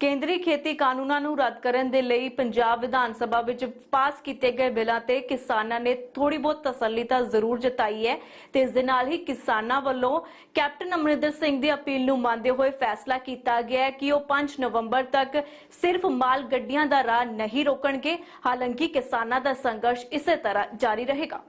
ਕੇਂਦਰੀ ਖੇਤੀ ਕਾਨੂੰਨਾਂ ਨੂੰ ਰੱਦ ਕਰਨ ਦੇ ਲਈ ਪੰਜਾਬ ਵਿਧਾਨ ਸਭਾ ਵਿੱਚ ਪਾਸ ਕੀਤੇ ਗਏ ਬਿੱਲਾਂ ਤੇ ਕਿਸਾਨਾਂ ਨੇ ਥੋੜੀ ਬਹੁਤ ਤਸੱਲੀ ਤਾਂ ਜ਼ਰੂਰ ਜਤਾਈ ਹੈ ਤੇ ਇਸ ਦੇ ਨਾਲ ਹੀ ਕਿਸਾਨਾਂ ਵੱਲੋਂ ਕੈਪਟਨ ਅਮਰਿੰਦਰ ਸਿੰਘ ਦੀ ਅਪੀਲ ਨੂੰ ਮੰਨਦੇ ਹੋਏ ਫੈਸਲਾ ਕੀਤਾ ਗਿਆ ਹੈ ਕਿ ਉਹ 5 ਨਵੰਬਰ ਤੱਕ ਸਿਰਫ ਮਾਲ ਗੱਡੀਆਂ ਦਾ ਰਾਹ ਨਹੀਂ ਰੋਕਣਗੇ। ਹਾਲਾਂਕਿ ਕਿਸਾਨਾਂ ਦਾ ਸੰਘਰਸ਼ ਇਸੇ ਤਰ੍ਹਾਂ ਜਾਰੀ ਰਹੇਗਾ।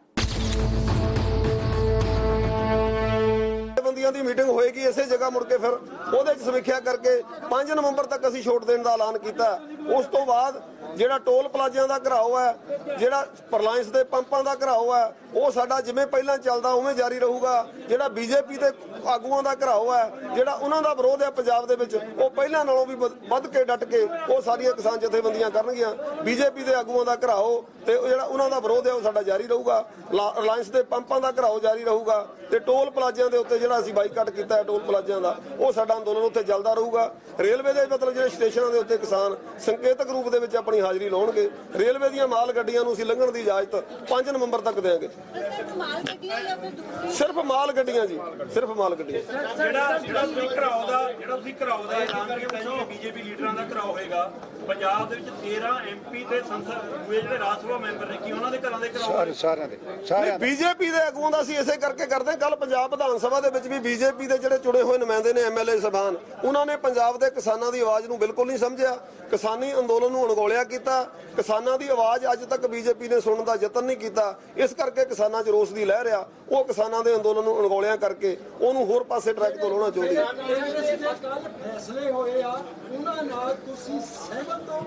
ਬੰਦੀਆਂ ਦੀ ਮੀਟਿੰਗ ਹੋਏਗੀ, ਇਸੇ ਜਗ੍ਹਾ ਮੁੜ ਕੇ ਫਿਰ ਉਹਦੇ 'ਚ ਸਮੀਖਿਆ ਕਰਕੇ 5 ਨਵੰਬਰ ਤੱਕ ਅਸੀਂ ਛੋਟ ਦੇਣ ਦਾ ਐਲਾਨ ਕੀਤਾ। ਉਸ ਤੋਂ ਬਾਅਦ ਜਿਹੜਾ ਟੋਲ ਪਲਾਜ਼ਿਆਂ ਦਾ ਘਰਾਓ ਹੈ, ਜਿਹੜਾ ਰਿਲਾਇੰਸ ਦੇ ਪੰਪਾਂ ਦਾ ਘਰਾਓ ਹੈ, ਉਹ ਸਾਡਾ ਜਿਵੇਂ ਪਹਿਲਾਂ ਚੱਲਦਾ, ਉਵੇਂ ਜਾਰੀ ਰਹੂਗਾ। ਜਿਹੜਾ ਬੀਜੇਪੀ ਦੇ ਆਗੂਆਂ ਦਾ ਘਰਾਓ ਹੈ, ਜਿਹੜਾ ਉਹਨਾਂ ਦਾ ਵਿਰੋਧ ਹੈ ਪੰਜਾਬ ਦੇ ਵਿੱਚ, ਉਹ ਪਹਿਲਾਂ ਨਾਲੋਂ ਵੀ ਵੱਧ ਕੇ ਡਟ ਕੇ ਉਹ ਸਾਰੀਆਂ ਕਿਸਾਨ ਜਥੇਬੰਦੀਆਂ ਕਰਨਗੀਆਂ। ਬੀਜੇਪੀ ਦੇ ਆਗੂਆਂ ਦਾ ਘਰਾਓ ਤੇ ਉਹ ਜਿਹੜਾ ਉਹਨਾਂ ਦਾ ਵਿਰੋਧ ਹੈ, ਉਹ ਸਾਡਾ ਜਾਰੀ ਰਹੂਗਾ। ਲਾ- ਰਿਲਾਇੰਸ ਦੇ ਪੰਪਾਂ ਦਾ ਘਰਾਓ ਜਾਰੀ ਰਹੂਗਾ ਤੇ ਟੋਲ ਪਲਾਜ਼ਿਆਂ ਦੇ ਉੱਤੇ ਜਿਹੜਾ ਅਸੀਂ ਬਾਈਕਾਟ ਕੀਤਾ ਹੈ ਟੋਲ ਪਲਾਜ਼ਿਆਂ ਦਾ, ਉਹ ਸਾਡਾ ਅੰਦੋਲਨ ਉੱਥੇ ਚੱਲਦਾ ਰਹੂਗਾ। ਰੇਲਵੇ ਦੇ ਮਤਲਬ ਜਿਹੜੇ ਸਟੇਸ਼ਨਾਂ ਦੇ ਉੱਤੇ ਕਿਸਾਨ ਸੰਕੇਤਕ ਰੂਪ ਦੇ ਵਿੱਚ ਆਪਣੀ ਹਾਜ਼ਰੀ ਲਾਉਣਗੇ। ਰੇਲਵੇ ਦੀਆਂ ਮਾਲ ਗੱਡੀਆਂ ਨੂੰ ਅਸੀਂ ਲੰਘਣ ਦੀ ਇਜਾਜ਼ਤ 5 ਨਵੰਬਰ ਤੱਕ ਦੇਵਾਂਗੇ। ਸਿਰਫ ਮਾਲ ਗੱਡੀਆਂ ਜਾਂ ਸਿਰਫ ਮਾਲ ਗੱਡੀਆਂ ਜੀ ਸਿਰਫ ਮਾਲ ਗੱਡੀਆਂ। ਜਿਹੜਾ ਜਿਹੜਾ ਤੁਸੀਂ ਘਰਾਓ ਦਾ ਜਿਹੜਾ ਤੁਸੀਂ ਘਰਾਓ ਦਾ ਐਲਾਨ ਜੀ ਬੀਜੇਪੀ ਲੀਡਰਾਂ ਦਾ ਘਰਾਓ ਹੋਏਗਾ। ਪੰਜਾਬ ਦੇ ਵਿੱਚ 13 ਐਮਪੀ ਤੇ ਸੰਸਦ ਦੂਏ ਜਿਹੜੇ ਰਾਜ ਸਭਾ ਮੈਂਬਰ ਨੇ ਕੀ ਉਹਨਾਂ ਦੇ ਘਰਾਂ ਦੇ ਘਰਾਓ ਸਾਰੇ ਸਾਰਿਆਂ ਦੇ ਸਾਰਿਆਂ ਦੇ। ਬੀਜੇਪੀ ਦੇ ਆਗੂਆਂ ਦਾ ਅਸੀਂ ਇਸੇ ਕਰਕੇ ਕਰਦੇ ਕੱਲ ਪੰਜਾਬ ਵਿਧਾਨ ਸਭਾ ਦੇ ਵਿੱਚ ਵੀ ਬੀਜੇਪੀ ਦੇ ਜਿਹੜੇ ਚੁਣੇ ਹੋਏ ਨੁਮਾਇੰਦੇ ਨੇ ਐਮਐਲਏ ਸਭਾਨ ਉਹਨਾਂ ਨੇ ਪੰਜਾਬ ਦੇ ਕਿਸਾਨਾਂ ਦੀ ਆਵਾਜ਼ ਨੂੰ ਬਿਲਕੁਲ ਨਹੀਂ ਸਮਝਿਆ। ਕਿਸਾਨੀ ਅੰਦੋਲਨ ਨੂੰ ਅਣਗੌਲਿਆ ਕੀਤਾ ਕਿਸਾਨਾਂ ਦੀ ਆਵਾਜ਼ ਅੱਜ ਤੱਕ ਬੀਜੇਪੀ ਨੇ ਸੁਣਨ ਦਾ ਯਤਨ ਨਹੀਂ ਕੀਤਾ। ਇਸ ਕਰਕੇ ਕਿਸਾਨਾਂ 'ਚ ਰੋਸ ਦੀ ਲਹਿਰ ਆ ਉਹ ਕਿਸਾਨਾਂ ਦੇ ਅੰਦੋਲਨ ਨੂੰ ਅਣਗੌਲਿਆ ਕਰਕੇ ਉਹਨੂੰ ਹੋਰ ਪਾਸੇ ਟਰੈਕ ਤੋਂ ਲਾਉਣਾ ਚਾਹੁੰਦੀ ਹੈ ਜਿਹੜੇ ਕੱਲ ਫੈਸਲੇ ਹੋਏ ਆ। ਉਹਨਾਂ ਨਾਲ ਤੁਸੀਂ ਸਹਿਮਤ ਹੋ?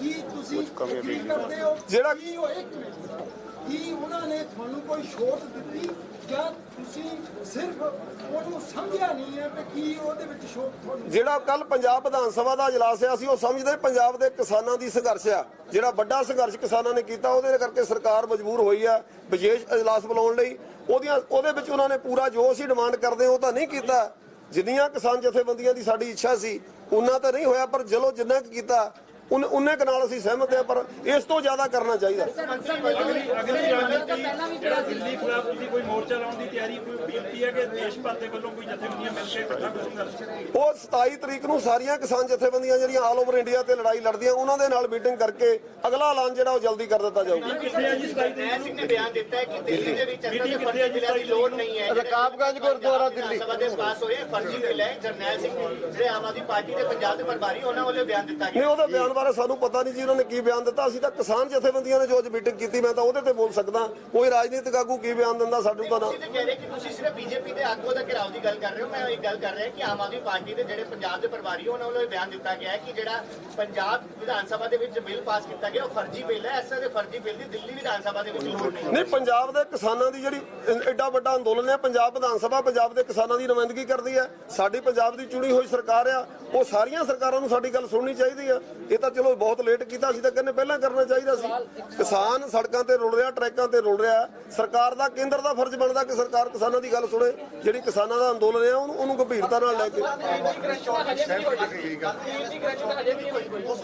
ਕੀ ਤੁਸੀਂ ਕੀ ਕਰਦੇ ਹੋ? ਜਿਹੜਾ- ਕੀ ਉਹ ਇੱਕ ਮਿੰਟ। ਕੀ ਉਹਨਾਂ ਨੇ ਤੁਹਾਨੂੰ ਕੋਈ ਛੋਟ ਦਿੱਤੀ? ਜਾਂ ਤੁਸੀਂ ਸਿਰਫ ਉਹਨੂੰ ਸਮਝਿਆ ਨਹੀਂ ਹੈ ਕਿ ਕੀ ਉਹਦੇ ਵਿੱਚ ਛੋਟ ਤੁਹਾਨੂੰ ਜਿਹੜਾ ਕੱਲ ਪੰਜਾਬ ਵਿਧਾਨ ਸਭਾ ਦਾ ਇਜਲਾਸ ਆ, ਅਸੀਂ ਉਹ ਸਮਝਦੇ ਪੰਜਾਬ ਦੇ ਕਿਸਾਨਾਂ ਦੀ ਸੰਘਰਸ਼ ਆ। ਜਿਹੜਾ ਵੱਡਾ ਸੰਘਰਸ਼ ਕਿਸਾਨਾਂ ਨੇ ਕੀਤਾ, ਉਹਦੇ ਕਰਕੇ ਸਰਕਾਰ ਮਜਬੂਰ ਹੋਈ ਆ ਵਿਸ਼ੇਸ਼ ਇਜਲਾਸ ਬੁਲਾਉਣ ਲਈ। ਉਹਦੀਆਂ, ਉਹਦੇ ਵਿੱਚ ਉਹਨਾਂ ਨੇ ਪੂਰਾ ਜੋ ਅਸੀਂ ਡਿਮਾਂਡ ਕਰਦੇ ਉਹ ਤਾਂ ਨਹੀਂ ਕੀਤਾ। ਜਿੰਨੀਆਂ ਕਿਸਾਨ ਜਥੇਬੰਦੀਆਂ ਦੀ ਸਾਡੀ ਇੱਛਾ ਸੀ ਉਹਨਾਂ ਤਾਂ ਨਹੀਂ ਹੋਇਆ, ਪਰ ਚਲੋ ਜਿੰਨਾ ਕੁ ਕੀਤਾ ਉਨ- ਉਨੇ ਕੁ ਨਾਲ ਅਸੀਂ ਸਹਿਮਤ ਹਾਂ ਪਰ ਇਸ ਤੋਂ ਜ਼ਿਆਦਾ ਕਰਨਾ ਚਾਹੀਦਾ। ਅਗਲੀ ਅਗਲੀ ਰਣਨੀਤੀ ਜਿਹੜਾ ਦਿੱਲੀ ਖਿਲਾਫ ਤੁਸੀਂ ਕੋਈ ਮੋਰਚਾ ਲਾਉਣ ਦੀ ਤਿਆਰੀ ਕੋਈ ਬੇਨਤੀ ਹੈ ਕਿ ਦੇਸ਼ ਭਰ ਦੇ ਵੱਲੋਂ ਕੋਈ ਜਥੇਬੰਦੀਆਂ ਮਿਲ ਕੇ ਇਕੱਠਾ ਕੋਈ ਸੰਘਰਸ਼ ਉਹ 27 ਤਰੀਕ ਨੂੰ ਸਾਰੀਆਂ ਕਿਸਾਨ ਜਥੇਬੰਦੀਆਂ ਜਿਹੜੀਆਂ ਆਲ ਓਵਰ ਇੰਡੀਆ ਤੇ ਲੜਾਈ ਲੜਦੀਆਂ ਉਹਨਾਂ ਦੇ ਨਾਲ ਮੀਟਿੰਗ ਕਰਕੇ ਅਗਲਾ ਐਲਾਨ ਜਿਹੜਾ ਉਹ ਜਲਦੀ ਕਰ ਦਿੱਤਾ ਜਾਊਗਾ। ਕਿੱਥੇ ਹੈ ਜੀ 27 ਜਰਨੈਲ ਸਿੰਘ ਨੇ ਬਿਆਨ ਦਿੱਤਾ ਹੈ ਕਿ ਦਿੱਲੀ ਦੇ ਵਿੱਚ ਮੀਟਿੰਗ ਅੰਦਰ ਕਿੱਥੇ ਫਰਜ਼ੀ ਹੈ ਜੀ ਬਿੱਲਾਂ ਦੀ ਲੋੜ ਨਹੀਂ ਹੈ। ਰਕਾਬਗੰਜ ਗੁਰਦੁਆਰਾ ਦਿੱਲੀ। ਸਭਾ ਦੇ ਪਾਸ ਹੋਏ ਫਰਜ਼ੀ ਬਿੱਲ ਹੈ। ਜਰਨੈਲ ਸਿੰਘ ਜਿਹੜੇ ਆਮ ਆਦਮੀ ਪਾਰਟੀ ਦੇ ਪੰਜਾਬ ਦੇ ਪ੍ਰਭਾਰੀ ਉਹਨਾਂ ਵੱਲੋਂ ਬਿਆਨ ਦਿੱਤਾ ਨਹੀਂ ਗਿਆ ਉਹਦੇ ਬਿਆਨ ਬਾਰੇ ਸਾਨੂੰ ਪਤਾ ਨਹੀਂ ਜੀ ਉਹਨਾਂ ਨੇ ਕੀ ਬਿਆਨ ਦਿੱਤਾ। ਅਸੀਂ ਤਾਂ ਕਿਸਾਨ ਜਥੇਬੰਦੀਆਂ ਨੇ ਜੋ ਅੱਜ ਮੀਟਿੰਗ ਕੀਤੀ ਮੈਂ ਤਾਂ ਉਹਦੇ ਤੇ ਬੋਲ ਸਕਦਾ। ਕੋਈ ਰਾਜਨੀਤਿਕ ਆਗੂ ਕੀ ਬਿਆਨ ਦਿੰਦਾ ਸਾਨੂੰ ਤਾਂ ਨਾ। ਤੁਸੀਂ ਕਹਿ ਰਹੇ ਕਿ ਤੁਸੀਂ ਸਿਰਫ ਬੀਜੇਪੀ ਦੇ ਆਗੂਆਂ ਦਾ ਘਿਰਾਓ ਦੀ ਗੱਲ ਕਰ ਰਹੇ ਹੋ। ਮੈਂ ਇੱਕ ਗੱਲ ਕਰ ਰਿਹਾ ਕਿ ਆਮ ਆਦਮੀ ਪਾਰਟੀ ਦੇ ਜਿਹੜੇ ਪੰਜਾਬ ਦੇ ਪ੍ਰਭਾਰੀ ਉਹਨਾਂ ਵੱਲੋਂ ਇਹ ਬਿਆਨ ਦਿੱਤਾ ਗਿਆ ਹੈ ਕਿ ਜਿਹੜਾ ਪੰਜਾਬ ਵਿਧਾਨ ਸਭਾ ਦੇ ਵਿੱਚ ਬਿੱਲ ਪਾਸ ਕੀਤਾ ਗਿਆ ਉਹ ਫਰਜ਼ੀ ਬਿੱਲ ਹੈ। ਤਰ੍ਹਾਂ ਦੇ ਫਰਜ਼ੀ ਬਿੱਲ ਦੀ ਦਿੱਲੀ ਵਿਧਾਨ ਸਭਾ ਦੇ ਵਿੱਚ ਲੋੜ ਨਹੀਂ। ਨਹੀਂ ਪੰਜਾਬ ਦੇ ਕਿਸਾਨਾਂ ਦੀ ਜਿਹੜੀ ਐਡਾ ਵੱਡਾ ਅੰਦੋਲਨ ਹੈ ਪੰਜਾਬ ਵਿਧਾਨ ਸਭਾ ਪੰਜਾਬ ਦੇ ਕਿਸਾਨਾਂ ਦੀ ਨੁਮਾਇੰਦਗੀ ਕਰਦੀ ਹੈ। ਸਾਡੀ ਪੰਜਾਬ ਦੀ ਚੁਣੀ ਹੋਈ ਸਰਕਾਰ ਆ ਉਹ ਸਾਰੀਆਂ ਸਰਕਾਰਾਂ ਨੂੰ ਸਾਡੀ ਗੱਲ ਸੁਣਨੀ ਚਾਹੀਦੀ ਆ। ਇਹ ਤਾਂ ਚਲੋ ਬਹੁਤ ਲੇਟ ਕੀਤਾ, ਅਸੀਂ ਤਾਂ ਕਹਿੰਦੇ ਪਹਿਲਾਂ ਕਰਨਾ ਚਾਹੀਦਾ ਸੀ। ਕਿਸਾਨ ਸੜਕਾਂ ਤੇ ਰੁਲ ਰਿਹਾ, ਟਰੈਕਾਂ ਤੇ ਰੁਲ ਰਿਹਾ। ਸਰਕਾਰ ਦਾ ਕੇਂਦਰ ਦਾ ਫਰਜ਼ ਬਣਦਾ ਕਿ ਸਰਕਾਰ ਕਿਸਾਨਾਂ ਦੀ ਗੱਲ ਸੁਣੇ। ਜਿਹੜੀ ਕਿਸਾਨਾਂ ਦਾ ਅੰਦੋਲਨ ਹੈ ਉਹਨੂੰ ਉਹਨੂੰ ਗੰਭੀਰਤਾ ਨਾਲ ਲੈ ਕੇ।